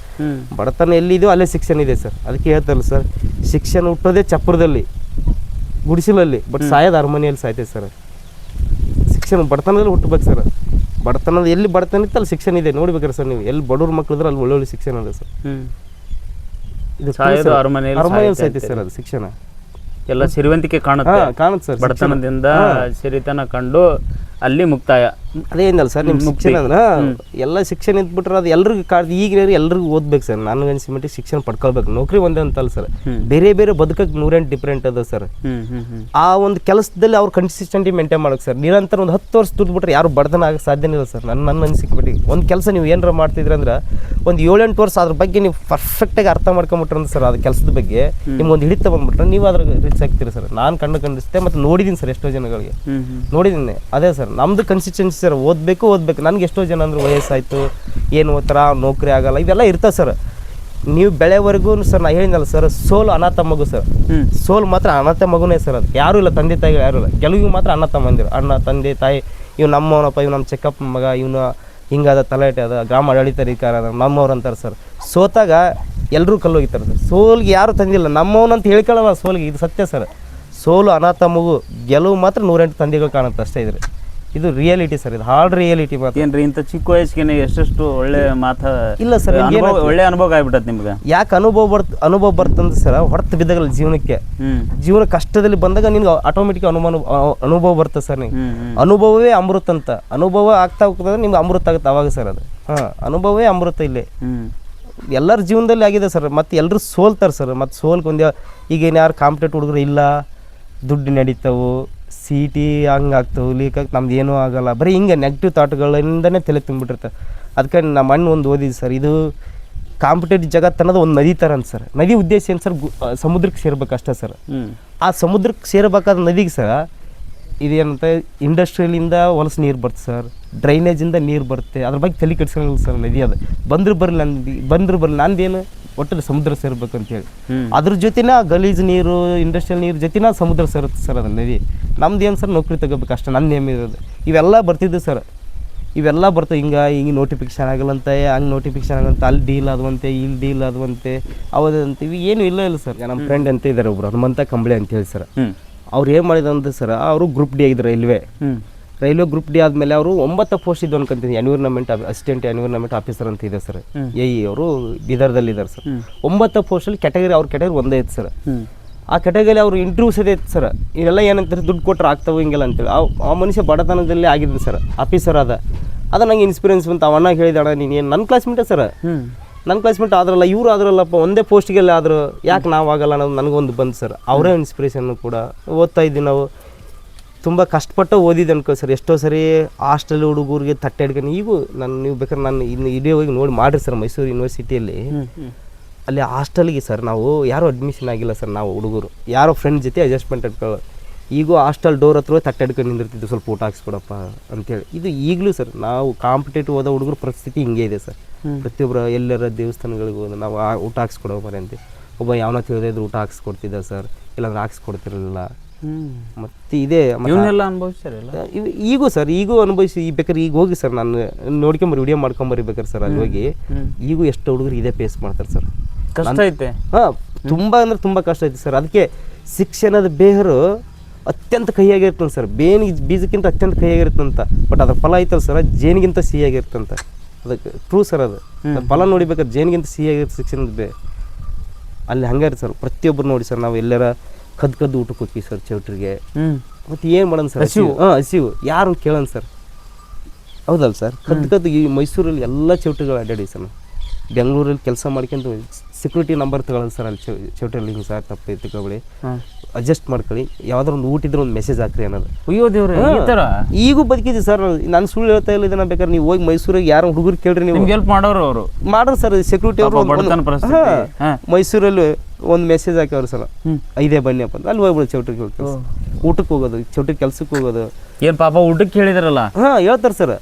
ಬಡತನ ಎಲ್ಲಿದೆಯೋ ಅಲ್ಲೇ ಶಿಕ್ಷಣ ಇದೆ ಸರ್ ಅದಕ್ಕೆ ಹೇಳ್ತಾರಲ್ಲ ಸರ್ ಶಿಕ್ಷಣ ಹುಟ್ಟೋದೇ ಚಪ್ಪರದಲ್ಲಿ ಗುಡಿಸಲಲ್ಲಿ ಬಟ್ ಸಾಯದ ಅರಮನೆಯಲ್ಲಿ ಸಾಯ್ತೆ ಸರ್ ಶಿಕ್ಷಣ ಬಡತನದಲ್ಲಿ ಹುಟ್ಟಬೇಕು ಸರ್ ಬಡತನದ ಎಲ್ಲಿ ಬಡತನ ಇತ್ತು ಅಲ್ಲಿ ಶಿಕ್ಷಣ ಇದೆ. ನೋಡ್ಬೇಕಾರೆ ಸರ್ ನೀವು ಎಲ್ಲಿ ಬಡವ್ರ ಮಕ್ಕಳು ಇದ್ರೆ ಅಲ್ಲಿ ಒಳ್ಳೊಳ್ಳೆ ಶಿಕ್ಷಣ ಇದೆ ಸರ್ ಇದು ಅರಮನೆಯಲ್ಲಿ ಸಾಯ್ತೆ ಸರ್ ಅದು ಶಿಕ್ಷಣ. ಎಲ್ಲ ಸಿರಿವಂತಿಕೆ ಕಾಣುತ್ತೆ. ಕಾಣುತ್ತೆ ಸರ್ ಬಡತನದಿಂದ ಸಿರಿತನ ಕಂಡು ಅಲ್ಲಿ ಮುಕ್ತಾಯ. ಅದೇ ಏನಲ್ಲ ಸರ್ ನಿಮ್ಮ ಶಿಕ್ಷಣ ಅಂದ್ರೆ ಎಲ್ಲ ಶಿಕ್ಷಣ ಇದ್ಬಿಟ್ರೆ ಅದು ಎಲ್ರಿಗೂ ಕಾರ್ ಈಗ ಎಲ್ರಿಗೂ ಓದ್ಬೇಕು ಸರ್. ನಾನು ಅನ್ಸಿ ಮಟ್ಟಿಗೆ ಶಿಕ್ಷಣ ಪಡ್ಕೊಳ್ಬೇಕು. ನೌಕರಿ ಒಂದೇ ಅಂತಲ್ಲ ಸರ್. ಬೇರೆ ಬೇರೆ ಬದುಕಕ್ಕೆ ನೂರೆಂಟು ಡಿಫ್ರೆಂಟ್ ಅದ ಸರ್. ಆ ಒಂದು ಕೆಲಸದಲ್ಲಿ ಅವ್ರು ಕನ್ಸಿಸ್ಟೆಂಟಿ ಮೇಂಟೈನ್ ಮಾಡೋಕೆ ಸರ್. ನಿರಂತರ ಒಂದು ಹತ್ತು ವರ್ಷ ದುಡ್ಬಿಟ್ರೆ ಯಾರು ಬಡತನ ಆಗ ಸಾಧ್ಯನೇ ಇಲ್ಲ ಸರ್. ನನ್ನ ನನ್ನ ಅನಿಸಿಕೆ ಒಂದು ಕೆಲಸ ನೀವು ಏನಾರ ಮಾಡ್ತಿದ್ರಿ ಅಂದ್ರೆ ಒಂದು ಏಳೆಂಟು ವರ್ಷ ಅದ್ರ ಬಗ್ಗೆ ನೀವು ಪರ್ಫೆಕ್ಟಾಗಿ ಅರ್ಥ ಮಾಡ್ಕೊಂಬಿಟ್ರೆ ಅಂದ್ರೆ ಸರ್ ಅದು ಕೆಲಸದ ಬಗ್ಗೆ ನಿಮ್ಗೊಂದು ಹಿಡಿತ ಬಂದ್ಬಿಟ್ರೆ ನೀವು ಅದ್ರ ರೀಚ್ ಆಗ್ತೀರಿ ಸರ್. ನಾನು ಕಂಡು ಕಂಡಿಸ್ತೆ ಮತ್ತು ನೋಡಿದ್ದೀನಿ ಸರ್ ಎಷ್ಟೋ ಜನಗಳಿಗೆ. ನೋಡಿದ್ದೀನಿ ಅದೇ ಸರ್ ನಮ್ದು ಕನ್ಸಿಸ್ಟೆನ್ಸಿ ಸರ್ ಓದಬೇಕು ಓದಬೇಕು. ನನಗೆ ಎಷ್ಟೋ ಜನ ಅಂದ್ರೆ ವಯಸ್ಸಾಯಿತು ಏನು ಓದ್ತಾರ ನೌಕರಿ ಆಗಲ್ಲ ಇದೆಲ್ಲ ಇರ್ತವೆ ಸರ್ ನೀವು ಬೆಳೆವರೆಗೂ ಸರ್ ನಾ ಹೇಳಿದ್ನಲ್ಲ ಸರ್ ಸೋಲು ಅನಾಥ ಮಗು ಸರ್ ಸೋಲು ಮಾತ್ರ ಅನಾಥ ಮಗುನೇ ಸರ್ ಅದು. ಯಾರೂ ಇಲ್ಲ ತಂದೆ ತಾಯಿಗಳು ಯಾರೂ ಇಲ್ಲ. ಗೆಲುವಿಗೆ ಮಾತ್ರ ಅಣ್ಣ ತಮ್ಮಂದಿರು ಅಣ್ಣ ತಂದೆ ತಾಯಿ ಇವ್ ನಮ್ಮವನಪ್ಪ ಇವ್ ನಮ್ಮ ಚೆಕ್ಕಪ್ಪ ಮಗ ಇವನು ಹಿಂಗಾದ ತಲೆಟೆ ಅದ ಗ್ರಾಮ ಆಡಳಿತಾಧಿಕಾರ ಅದ ನಮ್ಮವ್ರು ಅಂತಾರೆ ಸರ್ ಸೋತಾಗ ಎಲ್ಲರೂ ಕಲ್ಲೋಗಿತಾರೆ ಸರ್ ಸೋಲ್ಗೆ ಯಾರು ತಂದಿಲ್ಲ. ನಮ್ಮವನಂತ ಹೇಳ್ಕೊಳ್ಳೋಣ ಸೋಲ್ಗೆ ಇದು ಸತ್ಯ ಸರ್ ಸೋಲು ಅನಾಥ ಮಗು ಗೆಲುವು ಮಾತ್ರ ನೂರೆಂಟು ತಂದೆಗಳು ಕಾಣುತ್ತೆ ಅಷ್ಟೇ ಇದ್ರೆ. ಇದು ರಿಯಾಲಿಟಿ ಸರ್ ಇದು ಹಾರ್ಡ್ ರಿಯಾಲಿಟಿ ಏನ್ರಿ ಇಂಥ ಚಿಕ್ಕ ವಯಸ್ಸಿಗೆ ಎಷ್ಟೆಷ್ಟು ಒಳ್ಳೆ ಮಾತ ಇಲ್ಲ ಸರ್ ಒಳ್ಳೆ ಅನುಭವ ಆಗ್ಬಿಟ್ಟದ ನಿಮ್ಗೆ? ಯಾಕೆ ಅನುಭವ ಬರ್ತ ಅನುಭವ ಬರ್ತಂದ್ರೆ ಸರ್ ಹೊರತು ಬಿದ್ದಾಗಲ್ಲ ಜೀವನಕ್ಕೆ. ಜೀವನ ಕಷ್ಟದಲ್ಲಿ ಬಂದಾಗ ನಿನ್ಗೆ ಆಟೋಮೆಟಿಕ್ ಅನುಮಾನ ಅನುಭವ ಬರ್ತದೆ ಸರ್ ನಿಮ್ಗೆ ಅನುಭವವೇ ಅಮೃತ ಅಂತ. ಅನುಭವ ಆಗ್ತಾ ಹೋಗ್ತದೆ ನಿಮ್ಗೆ ಅಮೃತ ಆಗುತ್ತೆ ಅವಾಗ ಸರ್ ಅದು. ಹಾಂ ಅನುಭವವೇ ಅಮೃತ ಇಲ್ಲಿ. ಎಲ್ಲರ ಜೀವನದಲ್ಲಿ ಆಗಿದೆ ಸರ್ ಮತ್ತೆ ಎಲ್ಲರೂ ಸೋಲ್ತಾರೆ ಸರ್ ಮತ್ತೆ ಒಂದು ಈಗ ಏನು ಯಾರು ಕಾಂಪಿಟೇಟ್ ಹುಡುಗರು ಇಲ್ಲ ದುಡ್ಡು ನಡೀತಾವು. ಸಿ ಟಿ ಹಂಗೆ ಆಗ್ತವೆ ಲೀಕ್ ಆಗಿ ನಮ್ದು ಏನೂ ಆಗೋಲ್ಲ. ಬರೀ ಹಿಂಗೆ ನೆಗೆಟಿವ್ ಥಾಟ್ಗಳಿಂದನೇ ತಲೆ ತುಂಬಿಟ್ಟಿರ್ತಾರೆ ಅದಕ್ಕೆ ನಮ್ಮ ಅಣ್ಣ ಒಂದು ಓದಿದ್ದು ಸರ್ ಇದು ಕಾಂಪಿಟೇಟಿವ್ ಜಗತ್ತು ಅನ್ನೋದು ಒಂದು ನದಿ ಥರ ಅಂತ ಸರ್. ನದಿ ಉದ್ದೇಶ ಏನು ಸರ್? ಸಮುದ್ರಕ್ಕೆ ಸೇರ್ಬೇಕು ಅಷ್ಟೇ ಸರ್. ಆ ಸಮುದ್ರಕ್ಕೆ ಸೇರ್ಬೇಕಾದ ನದಿಗೆ ಸರ್ ಇದೇನಂತ ಇಂಡಸ್ಟ್ರಿಯಲಿಂದ ಹೊಲಸು ನೀರು ಬರುತ್ತೆ ಸರ್. ಡ್ರೈನೇಜಿಂದ ನೀರು ಬರುತ್ತೆ. ಅದ್ರ ಬಗ್ಗೆ ತಲೆ ಕೆಡ್ಸ್ಕೊಂಡಿಲ್ಲ ಸರ್ ನದಿ ಅದು. ಬಂದರೂ ಬರಲಿ ನಂದು ಬಂದರೂ ಬರಲಿ. ನಂದೇನು ಒಟ್ಟು ಸಮುದ್ರ ಸೇರ್ಬೇಕು ಅಂತೇಳಿ ಅದ್ರ ಜೊತೆನೇ ಆ ಗಲೀಜು ನೀರು ಇಂಡಸ್ಟ್ರಿಯಲ್ ನೀರು ಜೊತೆನೇ ಸಮುದ್ರ ಸೇರುತ್ತೆ ಸರ್ ಅದು ನದಿ. ನಮ್ದು ಏನು ಸರ್ ನೌಕರಿ ತಗೋಬೇಕು ಅಷ್ಟೇ ನನ್ನ ನೇಮ್ ಇರೋದು. ಇವೆಲ್ಲ ಬರ್ತಿದ್ದು ಸರ್. ಇವೆಲ್ಲ ಬರ್ತವೆ ಹಿಂಗೆ ಹಿಂಗೆ ನೋಟಿಫಿಕೇಶನ್ ಆಗಲ್ಲಂತೆ ಹಂಗೆ ನೋಟಿಫಿಕೇಶನ್ ಆಗಂತ ಅಲ್ಲಿ ಡೀಲ್ ಆದವಂತೆ ಇಲ್ಲಿ ಡೀಲ್ ಆದವಂತೆ ಅವಂತ ಇವು ಏನು ಇಲ್ಲ ಇಲ್ಲ ಸರ್. ನಮ್ಮ ಫ್ರೆಂಡ್ ಅಂತ ಇದ್ದಾರೆ ಒಬ್ರು ಹನುಮಂತ ಕಂಬಳಿ ಅಂತ ಹೇಳಿ ಸರ್. ಅವ್ರು ಏನು ಮಾಡಿದಂತೆ ಸರ್ ಅವರು ಗ್ರೂಪ್ ಡಿ ಆಗಿದ್ರು ಹ್ಮ್. ರೈಲ್ವೆ ಗ್ರೂಪ್ ಡಿ ಆದಮೇಲೆ ಅವರು ಒಂಬತ್ತು ಪೋಸ್ಟ್ ಇದ್ದು ಅನ್ಕೊಂತೀನಿ. ಎನ್ವಿರ್ನಮೆಂಟ್ ಅಸಿಸ್ಟೆಂಟ್ ಎನ್ವಿರ್ನಮೆಂಟ್ ಆಫೀಸರ್ ಅಂತ ಇದೆ ಸರ್. ಎ ಇ ಅವರು ಬೀದರ್ದಲ್ಲಿ ಇದ್ದಾರೆ ಸರ್. ಒಂಬತ್ತು ಪೋಸ್ಟಲ್ಲಿ ಕ್ಯಾಟಗರಿ ಅವ್ರ ಕ್ಯಾಟಗರಿ ಒಂದೇ ಇತ್ತು ಸರ್. ಆ ಕ್ಯಾಟಗರಿ ಅವ್ರು ಇಂಟರ್ವ್ಯೂಸ್ ಇದೆ ಸರ್. ಇವೆಲ್ಲ ಏನಂತಾರೆ ದುಡ್ಡು ಕೊಟ್ಟರೆ ಆಗ್ತಾವೆ ಹಿಂಗೆಲ್ಲ ಅಂತೇಳಿ. ಆ ಆ ಮನುಷ್ಯ ಬಡತನದಲ್ಲಿ ಆಗಿದ್ದು ಸರ್. ಆಫೀಸರ್ ಅದ ಅದು ನಂಗೆ ಇನ್ಸ್ಪೀರಿಯನ್ಸ್ ಬಂತು. ಅಣ್ಣ ನೀನು ಏನು ನನ್ನ ಕ್ಲಾಸ್ಮೇಟೇ ಸರ್? ನನ್ನ ಕ್ಲಾಸ್ಮೇಟ್ ಆದ್ರಲ್ಲ ಇವರು ಆದ್ರಲ್ಲಪ್ಪ ಒಂದೇ ಪೋಸ್ಟಿಗೆಲ್ಲ ಆದ್ರು ಯಾಕೆ ನಾವು ಆಗಲ್ಲ ಅನ್ನೋದು ನನಗೊಂದು ಬಂತು ಸರ್. ಅವರೇ ಇನ್ಸ್ಪಿರೇಷನ್ ಕೂಡ. ಓದ್ತಾ ಇದ್ದೀವಿ ನಾವು. ತುಂಬ ಕಷ್ಟಪಟ್ಟು ಓದಿದ್ದು ಅನ್ಕೋ ಸರ್. ಎಷ್ಟೋ ಸರಿ ಹಾಸ್ಟೆಲ್ ಹುಡುಗರಿಗೆ ತಟ್ಟೆ ಹಿಡ್ಕೊಂಡು ಈಗೂ ನಾನು ನೀವು ಬೇಕಾದ್ರೆ ನಾನು ಇನ್ನು ಇಡೀ ಹೋಗಿ ನೋಡಿ ಮಾಡಿರಿ ಸರ್ ಮೈಸೂರು ಯೂನಿವರ್ಸಿಟಿಯಲ್ಲಿ ಅಲ್ಲಿ. ಹಾಸ್ಟೆಲ್ಗೆ ಸರ್ ನಾವು ಯಾರೂ ಅಡ್ಮಿಷನ್ ಆಗಿಲ್ಲ ಸರ್ ನಾವು ಹುಡುಗರು. ಯಾರೋ ಫ್ರೆಂಡ್ ಜೊತೆ ಅಡ್ಜಸ್ಟ್ಮೆಂಟ್ ಇಟ್ಕೊಳ್ಳೋ ಈಗೂ ಹಾಸ್ಟೆಲ್ ಡೋರ್ ಹತ್ರ ತಟ್ಟೆ ಹಿಡ್ಕೊಂಡು ನಿಂದಿರ್ತಿದ್ದು ಸ್ವಲ್ಪ ಊಟ ಹಾಕ್ಸ್ಕೊಡಪ್ಪ ಅಂತೇಳಿ. ಇದು ಈಗಲೂ ಸರ್ ನಾವು ಕಾಂಪಿಟೇಟಿವ್ ಹೋದ ಹುಡುಗರ ಪರಿಸ್ಥಿತಿ ಹಿಂಗೆ ಇದೆ ಸರ್. ಪ್ರತಿಯೊಬ್ಬರು ಎಲ್ಲರ ದೇವಸ್ಥಾನಗಳಿಗೆ ಹೋದ ನಾವು ಊಟ ಹಾಕ್ಸ್ಕೊಡೋ ಮರೆ ಅಂತ. ಒಬ್ಬ ಯಾವನ ತಿಳಿದ್ರೆ ಊಟ ಹಾಕ್ಸ್ಕೊಡ್ತಿದ್ದ ಸರ್. ಇಲ್ಲಾಂದ್ರೆ ಹಾಕ್ಸ್ಕೊಡ್ತಿರಲಿಲ್ಲ. ಮತ್ತು ಇದೇ ಇವನ್ನೆಲ್ಲ ಅನುಭವಿಸ್ತಾರಲ್ಲ ಇವ್- ಈಗೂ ಸರ್ ಈಗೂ ಅನುಭವಿಸಿ ಈ ಬೇಕಾದ್ರೆ ಈಗ ಹೋಗಿ ಸರ್ ನಾನು ನೋಡ್ಕೊಂಬರಿ ವಿಡಿಯೋ ಮಾಡ್ಕೊಂಬರಿ ಬೇಕಾರೆ ಸರ್ ಅಲ್ಲಿ ಹೋಗಿ. ಈಗೂ ಎಷ್ಟು ಹುಡುಗರು ಇದೇ ಫೇಸ್ ಮಾಡ್ತಾರೆ ಸರ್. ಕಷ್ಟ ಐತೆ. ಹಾಂ ತುಂಬ ಅಂದ್ರೆ ತುಂಬ ಕಷ್ಟ ಐತೆ ಸರ್. ಅದಕ್ಕೆ ಶಿಕ್ಷಣದ ಬೇರು ಅತ್ಯಂತ ಕಹಿಯಾಗಿರ್ತಂತ ಸರ್. ಬೇನಿಗೆ ಬೀಜಕ್ಕಿಂತ ಅತ್ಯಂತ ಕಹಿಯಾಗಿರ್ತಂತ ಬಟ್ ಅದ್ರ ಫಲ ಐತಲ್ಲ ಸರ್ ಜೇನಿಗಿಂತ ಸಿಹಿಯಾಗಿರ್ತಂತ ಅದಕ್ಕೆ ಟ್ರೂ ಸರ್ ಅದು. ಫಲ ನೋಡಿಬೇಕಾದ್ರೆ ಜೇನಿಗಿಂತ ಸಿಹಿಯಾಗಿರುತ್ತೆ ಶಿಕ್ಷಣದ ಬೇ ಅಲ್ಲಿ ಹಂಗೆ ಇರುತ್ತೆ ಸರ್ ಪ್ರತಿಯೊಬ್ಬರು ನೋಡಿ ಸರ್ ನಾವು ಎಲ್ಲರ ಕದ್ದು ಕದ್ದು ಊಟಕ್ಕೆ ಹೋಗಿ ಸರ್ ಚೌಟ್ರಿಗೆ. ಮತ್ತೆ ಏನ್ ಮಾಡೋಣ ಸರ್ ಹಸಿವು. ಹಾಂ ಹಸಿವು. ಯಾರು ಕೇಳೋಣ ಸರ್? ಹೌದಲ್ಲ ಸರ್? ಕದ್ದು ಕದ್ದು ಈ ಮೈಸೂರಲ್ಲಿ ಎಲ್ಲ ಚೌಟ್ರಿಗಳು ಅಡ್ಡಾಡಿ ಸರ್. ಬೆಂಗಳೂರಲ್ಲಿ ಕೆಲಸ ಮಾಡ್ಕೊಂಡು ಸೆಕ್ಯೂರಿಟಿ ನಂಬರ್ ತಗೊಳ್ಳೋದು ಸರ್ ಅಲ್ಲಿ ಚೌಟ್ರಿಯಲ್ಲಿ ಹಿಂಗೆ ಸರ್ ತಪ್ಪು ತಗೊಳ್ಳಿ ಅಡ್ಜಸ್ಟ್ ಮಾಡ್ಕೊಳ್ಳಿ. ಯಾವ್ದಾರು ಒಂದು ಊಟ ಇದ್ರೆ ಒಂದು ಮೆಸೇಜ್ ಹಾಕ್ರಿ ಅನ್ನೋದು. ಅಯ್ಯೋ ದೇವ್ರೆ ಈ ಈಗೂ ಬದುಕಿದ್ವಿ ಸರ್. ನಾನು ಸುಳ್ಳು ಹೇಳ್ತಾ ಇಲ್ಲ ಇದನ್ನ ಬೇಕಾದ್ರೆ ನೀವು ಹೋಗಿ ಮೈಸೂರಿಗೆ ಯಾರು ಹುಡುಗರು ಕೇಳ್ರಿ ನೀವು. ಹೆಲ್ಪ್ ಮಾಡೋರು ಅವರು. ಮಾಡ್ರಿ ಸರ್ ಸೆಕ್ಯೂರಿಟಿ ಅವರು ಮೈಸೂರಲ್ಲಿ ಒಂದು ಮೆಸೇಜ್ ಹಾಕವ್ರು ಸಲ. ಐದೇ ಬನ್ನಿ ಅಪ್ಪ ಅಂತ. ಅಲ್ಲಿ ಹೋಗ್ಬಿಡು ಚೌಟ್ರಿಗೆ ಹೋಗಿ ಊಟಕ್ಕೆ ಹೋಗೋದು ಚೌಟ್ರಿ ಕೆಲ್ಸಕ್ಕೆ ಹೋಗೋದು. ಏನ್ ಪಾಪ ಊಟಕ್ಕೆ ಕೇಳಿದಾರಲ್ಲ? ಹಾ ಹೇಳ್ತಾರೆ ಸರ್.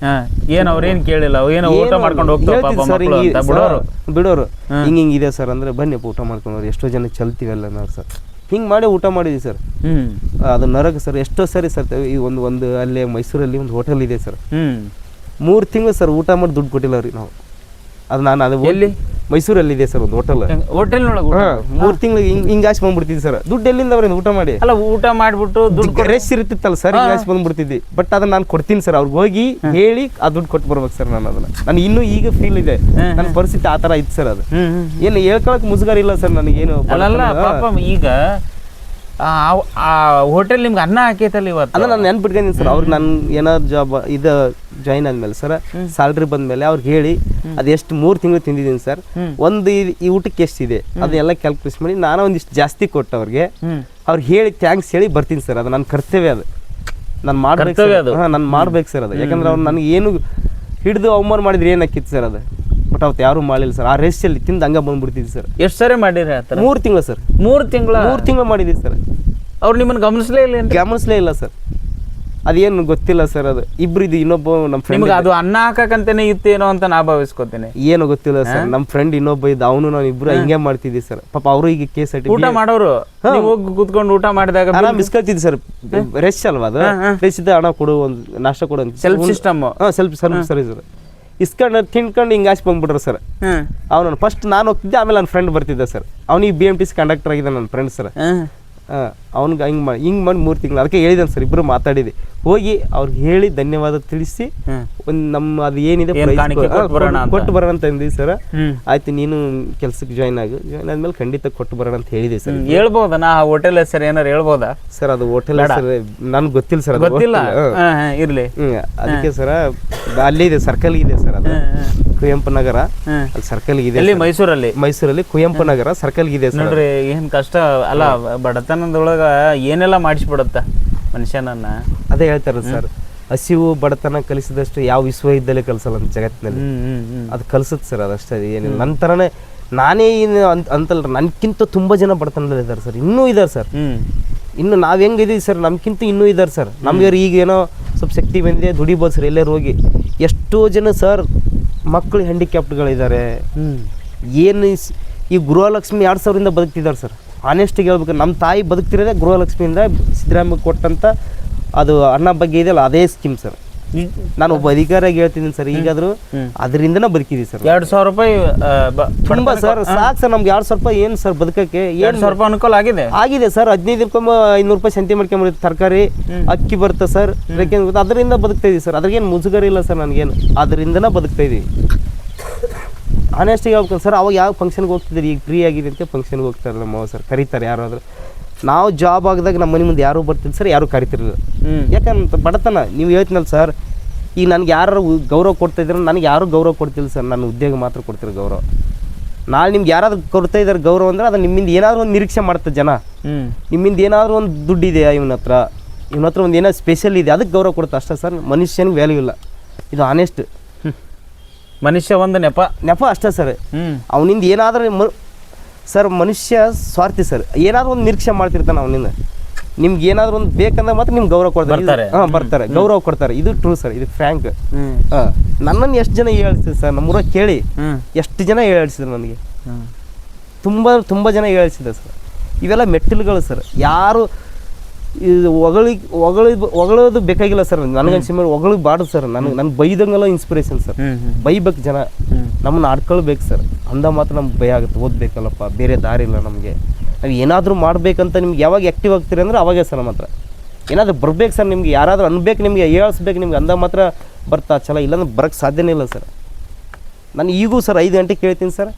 ಏನು ಅವ್ರೇನ್ ಕೇಳಿಲ್ಲ? ಏನೋ ಊಟ ಮಾಡ್ಕೊಂಡು ಹೋಗ್ತಾವ ಅಂತ ಬಿಡೋರು. ಬಿಡೋರು. ಹಿಂಗೆ ಹಿಂಗೆ ಇದೆ ಸರ್ ಅಂದ್ರೆ ಬನ್ನಿ ಊಟ ಮಾಡ್ಕೊಂಡು ಎಷ್ಟೋ ಜನ ಚಲ್ತೀವಲ್ಲ ನಾವು ಸರ್. ಹಿಂಗೆ ಮಾಡಿ ಊಟ ಮಾಡಿದ್ವಿ ಸರ್. ಅದು ನರಕ ಸರ್. ಎಷ್ಟೋ ಸರಿ ಸರ್ ಈ ಒಂದು ಒಂದು ಅಲ್ಲೇ ಮೈಸೂರಲ್ಲಿ ಒಂದು ಹೋಟೆಲ್ ಇದೆ ಸರ್. ಹ್ಮ್. ಮೂರು ತಿಂಗಳು ಸರ್ ಊಟ ಮಾಡಿ ದುಡ್ಡು ಕೊಟ್ಟಿಲ್ಲ ರೀ ನಾವು. ಅದು ನಾನು ಅದು ಎಲ್ಲಿ? ಮೈಸೂರಲ್ಲಿ ಇದೆ ಸರ್ ಒಂದು ಹೋಟೆಲ್ ಹೋಟೆಲ್ ಮೂರು ತಿಂಗಳು ಹಿಂಗೆ ಹಿಂಗೆ ಆಚೆ ಬಂದ್ಬಿಡ್ತಿದ್ವಿ ಸರ್. ದುಡ್ಡು ಎಲ್ಲಿಂದ ಅವ್ರಿಂದ ಊಟ ಮಾಡಿ? ಅಲ್ಲ ಊಟ ಮಾಡ್ಬಿಟ್ಟು ದುಡ್ಡು ರೆಸ್ ಇರ್ತಿತ್ತಲ್ಲ ಸರ್ ಹಿಂಗ್ ಆಚೆ ಬಂದ್ಬಿಡ್ತಿದ್ವಿ ಬಟ್ ಅದನ್ನ ನಾನು ಕೊಡ್ತೀನಿ ಸರ್ ಅವ್ರಿಗೆ ಹೋಗಿ ಹೇಳಿ ಆ ದುಡ್ಡು ಕೊಟ್ಟು ಬರ್ಬೇಕು ಸರ್ ನಾನು ಅದನ್ನ. ನಾನು ಇನ್ನೂ ಈಗ ಫೀಲ್ ಇದೆ. ನನ್ನ ಪರಿಸ್ಥಿತಿ ಆ ಥರ ಇತ್ತು ಸರ್ ಅದು. ಏನು ಹೇಳ್ಕೊಳಕ್ ಮುಜುಗಾರ ಇಲ್ಲ ಸರ್ ನನಗೇನು ಈಗ ಆ ಹೋಟೆಲ್ ನಿಮ್ಗೆ ಅನ್ನ ಹಾಕೈತಲ್ಲ ಇವತ್ತು? ಅಲ್ಲ ನಾನು ನೆನ್ಪಿಟ್ಕೊಂಡಿನಿ ಸರ್ ಅವ್ರಿಗೆ ನಾನು ಏನಾದ್ರು ಜಾಬ್ ಇದು ಜಾಯಿನ್ ಆದ್ಮೇಲೆ ಸರ್ ಸ್ಯಾಲ್ರಿ ಬಂದ್ಮೇಲೆ ಅವ್ರಿಗೆ ಹೇಳಿ ಅದೆಷ್ಟು ಮೂರು ತಿಂಗಳು ತಿಂದಿದ್ದೀನಿ ಸರ್ ಒಂದು ಈ- ಊಟಕ್ಕೆ ಎಷ್ಟಿದೆ ಅದನ್ನೆಲ್ಲ ಕ್ಯಾಲ್ಕುಲೇಟ್ ಮಾಡಿ ನಾನು ಒಂದಿಷ್ಟು ಜಾಸ್ತಿ ಕೊಟ್ಟು ಅವ್ರಿಗೆ ಅವ್ರಿಗೆ ಹೇಳಿ ಥ್ಯಾಂಕ್ಸ್ ಹೇಳಿ ಬರ್ತೀನಿ ಸರ್ ಅದು ನನ್ನ ಕರ್ತವ್ಯ ಅದು. ನಾನು ಮಾಡ್ಬೇಕು ಅದು. ಹಾಂ ನಾನು ಮಾಡ್ಬೇಕು ಸರ್ ಅದು. ಯಾಕಂದ್ರೆ ಅವ್ರು ನನಗೆ ಏನು ಹಿಡಿದು ಅವಮಾನ ಮಾಡಿದ್ರೆ ಏನಾಕಿತ್ತು ಸರ್ ಅದು? ಬಟ್ ಅವತ್ತು ಯಾರು ಮಾಡಿಲ್ಲ ಸರ್ ಆ ರೇಸಲ್ಲಿ ತಿಂದು ಹಂಗೆ ಬಂದ್ಬಿಡ್ತಿದ್ವಿ ಸರ್ ಎಷ್ಟು ಸರಿ ಮಾಡಿರಿ ಮೂರು ತಿಂಗಳು ಸರ್ ಮೂರು ತಿಂಗಳು? ಮೂರು ತಿಂಗಳು ಮಾಡಿದ್ದೀವಿ ಸರ್ ಅವ್ರು ನಿಮ್ಮನ್ನ ಗಮನಿಸಲೇ ಇಲ್ಲ ಗಮನಿಸ್ಲೇ ಇಲ್ಲ ಸರ್ ಅದೇನು ಗೊತ್ತಿಲ್ಲ ಸರ್ ಅದು. ಇಬ್ರು ಇದು ಇನ್ನೊಬ್ಬ ನಮ್ಮ ಫ್ರೆಂಡ್ ನಿಮ್ಗೆ ಅದು ಅನ್ನ ಹಾಕಕ್ಕಂತಾನೆ ಇತ್ತೇನೋ ಅಂತ ನಾ ಭಾವಿಸ್ಕೊತೇನೆ. ಏನು ಗೊತ್ತಿಲ್ಲ ಸರ್. ನಮ್ಮ ಫ್ರೆಂಡ್ ಇನ್ನೊಬ್ಬ ಇದ್ದ ಅವನು ನಾನು ಇಬ್ರು ಹಿಂಗೆ ಮಾಡ್ತಿದ್ವಿ ಸರ್. ಪಾಪ ಅವರು ಈಗ ಕೇಸ್ ಊಟ ಮಾಡೋರು? ಹೋಗಿ ಕುತ್ಕೊಂಡು ಊಟ ಮಾಡಿದಾಗ ಆರಾಮ್ ಇಸ್ಕೊಳ್ತಿದ್ವಿ ಸರ್. ರೆಸ್ ಅಲ್ವಾ ಅದು? ರೆಸ್ ಇದ್ದ ಹಣ ಕೊಡು ಒಂದು ನಾಷ್ಟ ಕೊಡು ಅಂತ. ಸೆಲ್ಫ್ ಸಿಸ್ಟಮ್ ಹಾಂ ಸ್ವಲ್ಪ ಸ್ವಲ್ಪ ಸರಿ ಸರ್. ಇಸ್ಕೊಂಡು ತಿನ್ಕೊಂಡು ಹಿಂಗೆ ಆಚೆ ಬಂದ್ಬಿಟ್ರು ಸರ್. ಅವನು ಫಸ್ಟ್ ನಾನು ಹೋಗ್ತಿದ್ದೆ ಆಮೇಲೆ ನನ್ನ ಫ್ರೆಂಡ್ ಬರ್ತಿದ್ದೆ ಸರ್. ಅವನಿಗೆ B M T C conductor ಆಗಿದೆ ನನ್ನ ಫ್ರೆಂಡ್ ಸರ್. ಹ್ಮ್ ಅವ್ನಿಗೆ ಹಿಂಗೆ ಮಾಡಿ ಹಿಂಗೆ ಮಾಡಿ ಮೂರು ತಿಂಗಳು ಅದಕ್ಕೆ ಹೇಳಿದ್ದಾನೆ ಸರ್ ಇಬ್ಬರು ಮಾತಾಡಿದೆ. ಹೋಗಿ ಅವ್ರಿಗೆ ಹೇಳಿ ಧನ್ಯವಾದ ತಿಳಿಸಿ ಒಂದು ನಮ್ಮ ಅದು ಏನಿದೆ ಕೊಟ್ಟು ಬರೋಣ ಅಂತ. ಅಂದಿವಿ ಸರ್. ಆಯ್ತು ನೀನು ಕೆಲಸಕ್ಕೆ ಜಾಯ್ನ್ ಆಗು. ಜಾಯ್ನ್ ಆದ್ಮೇಲೆ ಖಂಡಿತ ಕೊಟ್ಟು ಬರೋಣ ಅಂತ ಹೇಳಿದೆ ಸರ್. ಹೇಳ್ಬೋದಾ? ನಾ ಹೋಟೆಲ್ ಹೆಸರು ಏನಾರು ಹೇಳ್ಬೋದಾ? ಸರ್ ಅದು ಹೋಟೆಲ್ ಸರ್ ನನ್ಗೆ ಗೊತ್ತಿಲ್ಲ ಸರ್ ಗೊತ್ತಿಲ್ಲ? ಇರಲಿ. ಅದಕ್ಕೆ ಸರ್ ಅಲ್ಲಿ ಇದೆ ಸರ್ಕಲ್ ಇದೆ ಸರ್ ಅದು. ಕುವೆಂಪು ನಗರ. ಅಲ್ಲಿ ಸರ್ಕಲ್ ಇದೆ. ಮೈಸೂರಲ್ಲಿ? ಮೈಸೂರಲ್ಲಿ ಕುವೆಂಪು ನಗರ ಸರ್ಕಲ್ ಇದೆ ಸರ್ ಏನ್ ಕಷ್ಟ. ಅಲ್ಲ ಬಡತನದೊಳಗ ಏನೆಲ್ಲ ಮಾಡಿಸ್ಬಿಡುತ್ತ ಮನುಷ್ಯನನ್ನ? ಅದೇ ಹೇಳ್ತಾರ ಸರ್ ಹಸಿವು ಬಡತನ ಕಲಿಸಿದಷ್ಟು ಯಾವ ವಿಶ್ವವಿದ್ಯಾಲಯ ಕಲಿಸಲ್ಲ ಅಂತ ಜಗತ್ತಿನಲ್ಲಿ. ಅದು ಕಲಿಸುತ್ತೆ ಸರ್ ಅದಷ್ಟೇ ಏನಿಲ್ಲ. ನನ್ನ ಥರನೇ ನಾನೇ ಏನು ಅಂತ ಅಂತಲ್ಲ ನನ್ಗಿಂತ ತುಂಬ ಜನ ಬಡತನದಲ್ಲಿ ಇದ್ದಾರೆ ಸರ್ ಇನ್ನೂ ಇದ್ದಾರೆ ಸರ್. ಇನ್ನು ನಾವು ಹೆಂಗಿದೀವಿ ಸರ್ ನಮ್ಗಿಂತ ಇನ್ನೂ ಇದ್ದಾರೆ ಸರ್. ನಮಗೆ ಈಗ ಏನೋ ಸ್ವಲ್ಪ ಶಕ್ತಿ ಬಂದಿದೆ ದುಡಿಬೋದು ಸರ್ ಎಲ್ಲರೂ ಹೋಗಿ. ಎಷ್ಟೋ ಜನ ಸರ್ ಮಕ್ಕಳು ಹ್ಯಾಂಡಿಕ್ಯಾಪ್ಟ್ಗಳಿದ್ದಾರೆ ಏನು ಈ ಗೃಹಲಕ್ಷ್ಮಿ ಎರಡು ಸಾವಿರದಿಂದ ಬದುಕ್ತಿದ್ದಾರೆ ಸರ್. ಆನೆಸ್ಟಿಗೆ ಹೇಳ್ಬೇಕು ನಮ್ಮ ತಾಯಿ ಬದುಕ್ತಿರೋದೇ ಗೃಹಲಕ್ಷ್ಮಿಯಿಂದ ಸಿದ್ದರಾಮಯ್ಯ ಕೊಟ್ಟಂಥ ಅದು ಅನ್ನ ಬಗ್ಗೆ ಇದೆಯಲ್ಲ ಅದೇ ಸ್ಕೀಮ್ ಸರ್ ನಾನು ಒಬ್ಬ ಅಧಿಕಾರಿಯಾಗಿ ಹೇಳ್ತಿದ್ದೀನಿ ಸರ್ ಈಗಾದ್ರೂ ಅದರಿಂದನೇ ಬದುಕಿದೀವಿ ಸರ್ ಎರಡು ಸಾವಿರ ರೂಪಾಯಿ ತುಂಬಾ ಸರ್ ಸಾಕು ಸರ್ ನಮ್ಗೆ ಎರಡು ಸಾವಿರ ರೂಪಾಯಿ ಏನು ಸರ್ ಬದುಕಕ್ಕೆ? ಎರಡು ಸಾವಿರ ರೂಪಾಯಿ ಅನುಕೂಲ ಆಗಿದೆ? ಆಗಿದೆ ಸರ್ ಹದಿನೈದು ದಿನಕ್ಕೊಮ್ಮ ಐನೂರು ರೂಪಾಯಿ ಸಂತಿ ಮಾಡ್ಕೊಂಬರುತ್ತೆ ತರಕಾರಿ ಅಕ್ಕಿ ಬರುತ್ತೆ ಸರ್ ಅದರಿಂದ ಬದುಕ್ತಾ ಇದೀವಿ ಸರ್ ಅದ್ರಾಗೇನು ಮುಜುಗರ ಇಲ್ಲ ಸರ್ ನನಗೇನು. ಅದರಿಂದನೇ ಬದುಕ್ತಾ ಇದೀವಿ. ಆನೆಸ್ಟಿಗೆ ಹೇಳ್ಬೇಕು ಸರ್ ಅವಾಗ ಯಾವ ಫಂಕ್ಷನ್ಗೆ ಹೋಗ್ತಿದ್ದೀರಿ? ಈಗ ಫ್ರೀ ಆಗಿದೆ ಅಂತ ಫಂಕ್ಷನ್ಗೆ ಹೋಗ್ತಾರೆ ನಮ್ಮ ಸರ್. ಕರೀತಾರೆ ಯಾರಾದರೂ. ನಾವು ಜಾಬ್ ಆಗದಾಗ ನಮ್ಮ ಮನೆ ಮುಂದೆ ಯಾರು ಬರ್ತಿಲ್ಲ ಸರ್ ಯಾರು ಕರಿತಿರಲಿಲ್ಲ. ಯಾಕಂದ್ರೆ ಯಾಕಂತ ಬಡತನ. ನೀವು ಹೇಳ್ತೀನಲ್ಲ ಸರ್ ಈಗ ನನಗೆ ಯಾರು ಗೌರವ ಕೊಡ್ತಾ ಇದ್ರೆ ನನಗೆ ಯಾರು ಗೌರವ ಕೊಡ್ತಿಲ್ಲ ಸರ್. ನನ್ನ ಉದ್ಯೋಗ ಮಾತ್ರ ಕೊಡ್ತಿರೋ ಗೌರವ. ನಾಳೆ ನಿಮ್ಗೆ ಯಾರಾದ್ರೂ ಕೊಡ್ತಾ ಇದ್ದಾರೆ ಗೌರವ ಅಂದ್ರೆ ಅದು ನಿಮ್ಮಿಂದ ಏನಾದರೂ ಒಂದು ನಿರೀಕ್ಷೆ ಮಾಡ್ತಾರೆ ಜನ. ನಿಮ್ಮಿಂದ ಏನಾದರೂ ಒಂದು ದುಡ್ಡು ಇದೆಯಾ ಇವನ ಹತ್ರ. ಇವನ ಹತ್ರ ಒಂದು ಏನೋ ಸ್ಪೆಷಲ್ ಇದೆ. ಅದಕ್ಕೆ ಗೌರವ ಕೊಡುತ್ತೆ ಅಷ್ಟೇ ಸರ್. ಮನುಷ್ಯನಿಗೆ ವ್ಯಾಲ್ಯೂ ಇಲ್ಲ. ಇದು ಆನೆಸ್ಟ್ ಮನುಷ್ಯ ಒಂದು ನೆಪ. ನೆಪ ಅಷ್ಟೇ ಸರ್. ಅವನಿಂದ ಏನಾದರೂ ಮ ಸರ್ ಮನುಷ್ಯ ಸ್ವಾರ್ಥಿ ಸರ್. ಏನಾದರೂ ಒಂದು ನಿರೀಕ್ಷೆ ಮಾಡ್ತಿರ್ತಾನೆ ಅವನಿಂದ. ನಿಮ್ಗೆ ಏನಾದರೂ ಒಂದು ಬೇಕಂದ್ರೆ ಮಾತ್ರ ನಿಮ್ಗೆ ಗೌರವ ಕೊಡ್ತಾರೆ. ಹಾಂ ಬರ್ತಾರೆ. ಗೌರವ ಕೊಡ್ತಾರೆ. ಇದು ಟ್ರೂ ಸರ್. ಇದು ಫ್ರ್ಯಾಂಕ್ ಹಾಂ ನನ್ನನ್ನು ಎಷ್ಟು ಜನ ಹೇಳ್ತಿದ್ರು ಸರ್? ನಮ್ಮೂರ ಕೇಳಿ. ಎಷ್ಟು ಜನ ಹೇಳಿಸಿದ್ರು ನನಗೆ? ತುಂಬ ತುಂಬ ಜನ ಹೇಳಿಸಿದೆ ಸರ್. ಇವೆಲ್ಲ ಮೆಟ್ಟಿಲುಗಳು ಸರ್. ಯಾರು ಇದು ಒಗಳಿ ಹೊಗಳಿ ಒಗಳೋದು ಬೇಕಾಗಿಲ್ಲ ಸರ್. ನನಗನ್ಸಿ ಮೇಲೆ ಹೊಗಳಿಗೆ ಬಾರ್ದು ಸರ್. ನನಗೆ ನನ್ನ ಬೈದಂಗೆಲ್ಲ ಇನ್ಸ್ಪಿರೇಷನ್ ಸರ್. ಬೈಬೇಕು ಜನ. ನಮ್ಮನ್ನ ಆಡ್ಕೊಳ್ಬೇಕು ಸರ್. ಅಂದ ಮಾತ್ರ ನಮ್ಗೆ ಭಯ ಆಗುತ್ತೆ. ಓದ್ಬೇಕಲ್ಲಪ್ಪ. ಬೇರೆ ದಾರಿ ಇಲ್ಲ ನಮಗೆ. ನಾವು ಏನಾದರೂ ಮಾಡಬೇಕಂತ ನಿಮ್ಗೆ ಯಾವಾಗ ಆ್ಯಕ್ಟಿವ್ ಆಗ್ತೀರಿ ಅಂದ್ರೆ ಅವಾಗೇ ಸರ್ ನಮ್ಮ ಹತ್ರ. ಏನಾದರೂ ಬರ್ಬೇಕು ಸರ್ ನಿಮ್ಗೆ. ಯಾರಾದರೂ ಅನ್ಬೇಕು ನಿಮಗೆ ಹೇಳ್ಸ್ಬೇಕು ನಿಮ್ಗೆ. ಅಂದ ಮಾತ್ರ ಬರ್ತಾ ಚಲ ಇಲ್ಲಾಂದ್ರೆ ಬರೋಕ್ಕೆ ಸಾಧ್ಯನೇ ಇಲ್ಲ ಸರ್. ನಾನು ಈಗೂ ಸರ್ ಐದು ಗಂಟೆಗೆ ಕೇಳ್ತೀನಿ ಸರ್.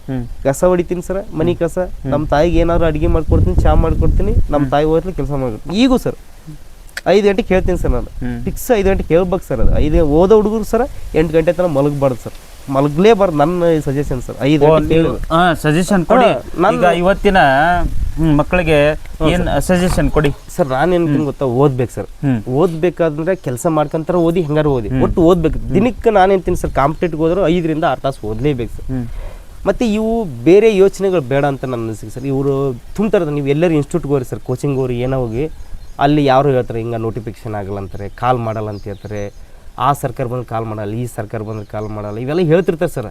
ಕಸ ಹೊಡಿತೀನಿ ಸರ್ ಮನೆ ಕಸ. ನಮ್ಮ ತಾಯಿಗೆ ಏನಾದ್ರು ಅಡುಗೆ ಮಾಡ್ಕೊಡ್ತೀನಿ ಚಾ ಮಾಡ್ಕೊಡ್ತೀನಿ ನಮ್ಮ ತಾಯಿ ಹೋಗ್ಲಿ ಕೆಲಸ ಮಾಡ್ಕೊಡ್ತೀನಿ. ಈಗೂ ಸರ್ ಐದು ಗಂಟೆಗೆ ಕೇಳ್ತೀನಿ ಸರ್ ನಾನು. ಫಿಕ್ಸ್ ಐದು ಗಂಟೆ ಕೇಳ್ಬೇಕು ಸರ್ ಅದು. ಐದು ಓದೋ ಹುಡುಗರು ಸರ್ ಎಂಟು ಗಂಟೆ ತನಕ ಮಲಗಬಾರ್ದು ಸರ್. ಮಲಗಲೇಬಾರ್ದು ನನ್ನ ಸಜೆಷನ್ ಸರ್ ಐದು ಸಜೆಷನ್ ಕೊಡಿ. ಈಗ ಇವತ್ತಿನ ಮಕ್ಕಳಿಗೆ ಏನ್ ಸಜೆಷನ್ ಕೊಡಿ? ಸರ್ ನಾನು ಏನ್ತೀನಿ ಗೊತ್ತಾ ಓದ್ಬೇಕು ಸರ್ ಓದ್ಬೇಕಾದ್ರೆ ಕೆಲಸ ಮಾಡ್ಕಂತಾರ ಓದಿ ಹೆಂಗಾರು ಓದಿ. ಒಟ್ಟು ಓದ್ಬೇಕು. ದಿನಕ್ಕೆ ನಾನು ಏನ್ತೀನಿ ಸರ್ ಕಾಂಪಿಟೇಟಿವ್ ಹೋದ್ರು ಐದರಿಂದ ಆರು ತಾಸು ಓದಲೇಬೇಕು ಸರ್ ಮತ್ತೆ ಮತ್ತು ಇವು ಬೇರೆ ಯೋಚನೆಗಳು ಬೇಡ ಅಂತ ನನ್ನ ಅನಿಸಿಕೆ ಸರ್ ಇವರು ತುಂಬ್ತಾರೆ ನೀವು ಎಲ್ಲರೂ ಇನ್ಸ್ಟಿಟ್ಯೂಟ್ಗೆ ಹೋಗ್ರಿ ಸರ್ ಕೋಚಿಂಗ್ ಹೋಗ್ರಿ ಏನೋ ಹೋಗಿ ಅಲ್ಲಿ ಯಾರು ಹೇಳ್ತಾರೆ ಹಿಂಗೆ ನೋಟಿಫಿಕೇಶನ್ ಆಗಲ್ಲ ಅಂತಾರೆ ಕಾಲ್ ಮಾಡಲ್ಲ ಅಂತ ಹೇಳ್ತಾರೆ. ಆ ಸರ್ಕಾರ ಬಂದ್ರೆ ಕಾಲ್ ಮಾಡಲ್ಲ ಈ ಸರ್ಕಾರ ಬಂದ್ರೆ ಕಾಲ್ ಮಾಡಲ್ಲ ಇವೆಲ್ಲ ಹೇಳ್ತಿರ್ತಾರೆ ಸರ್.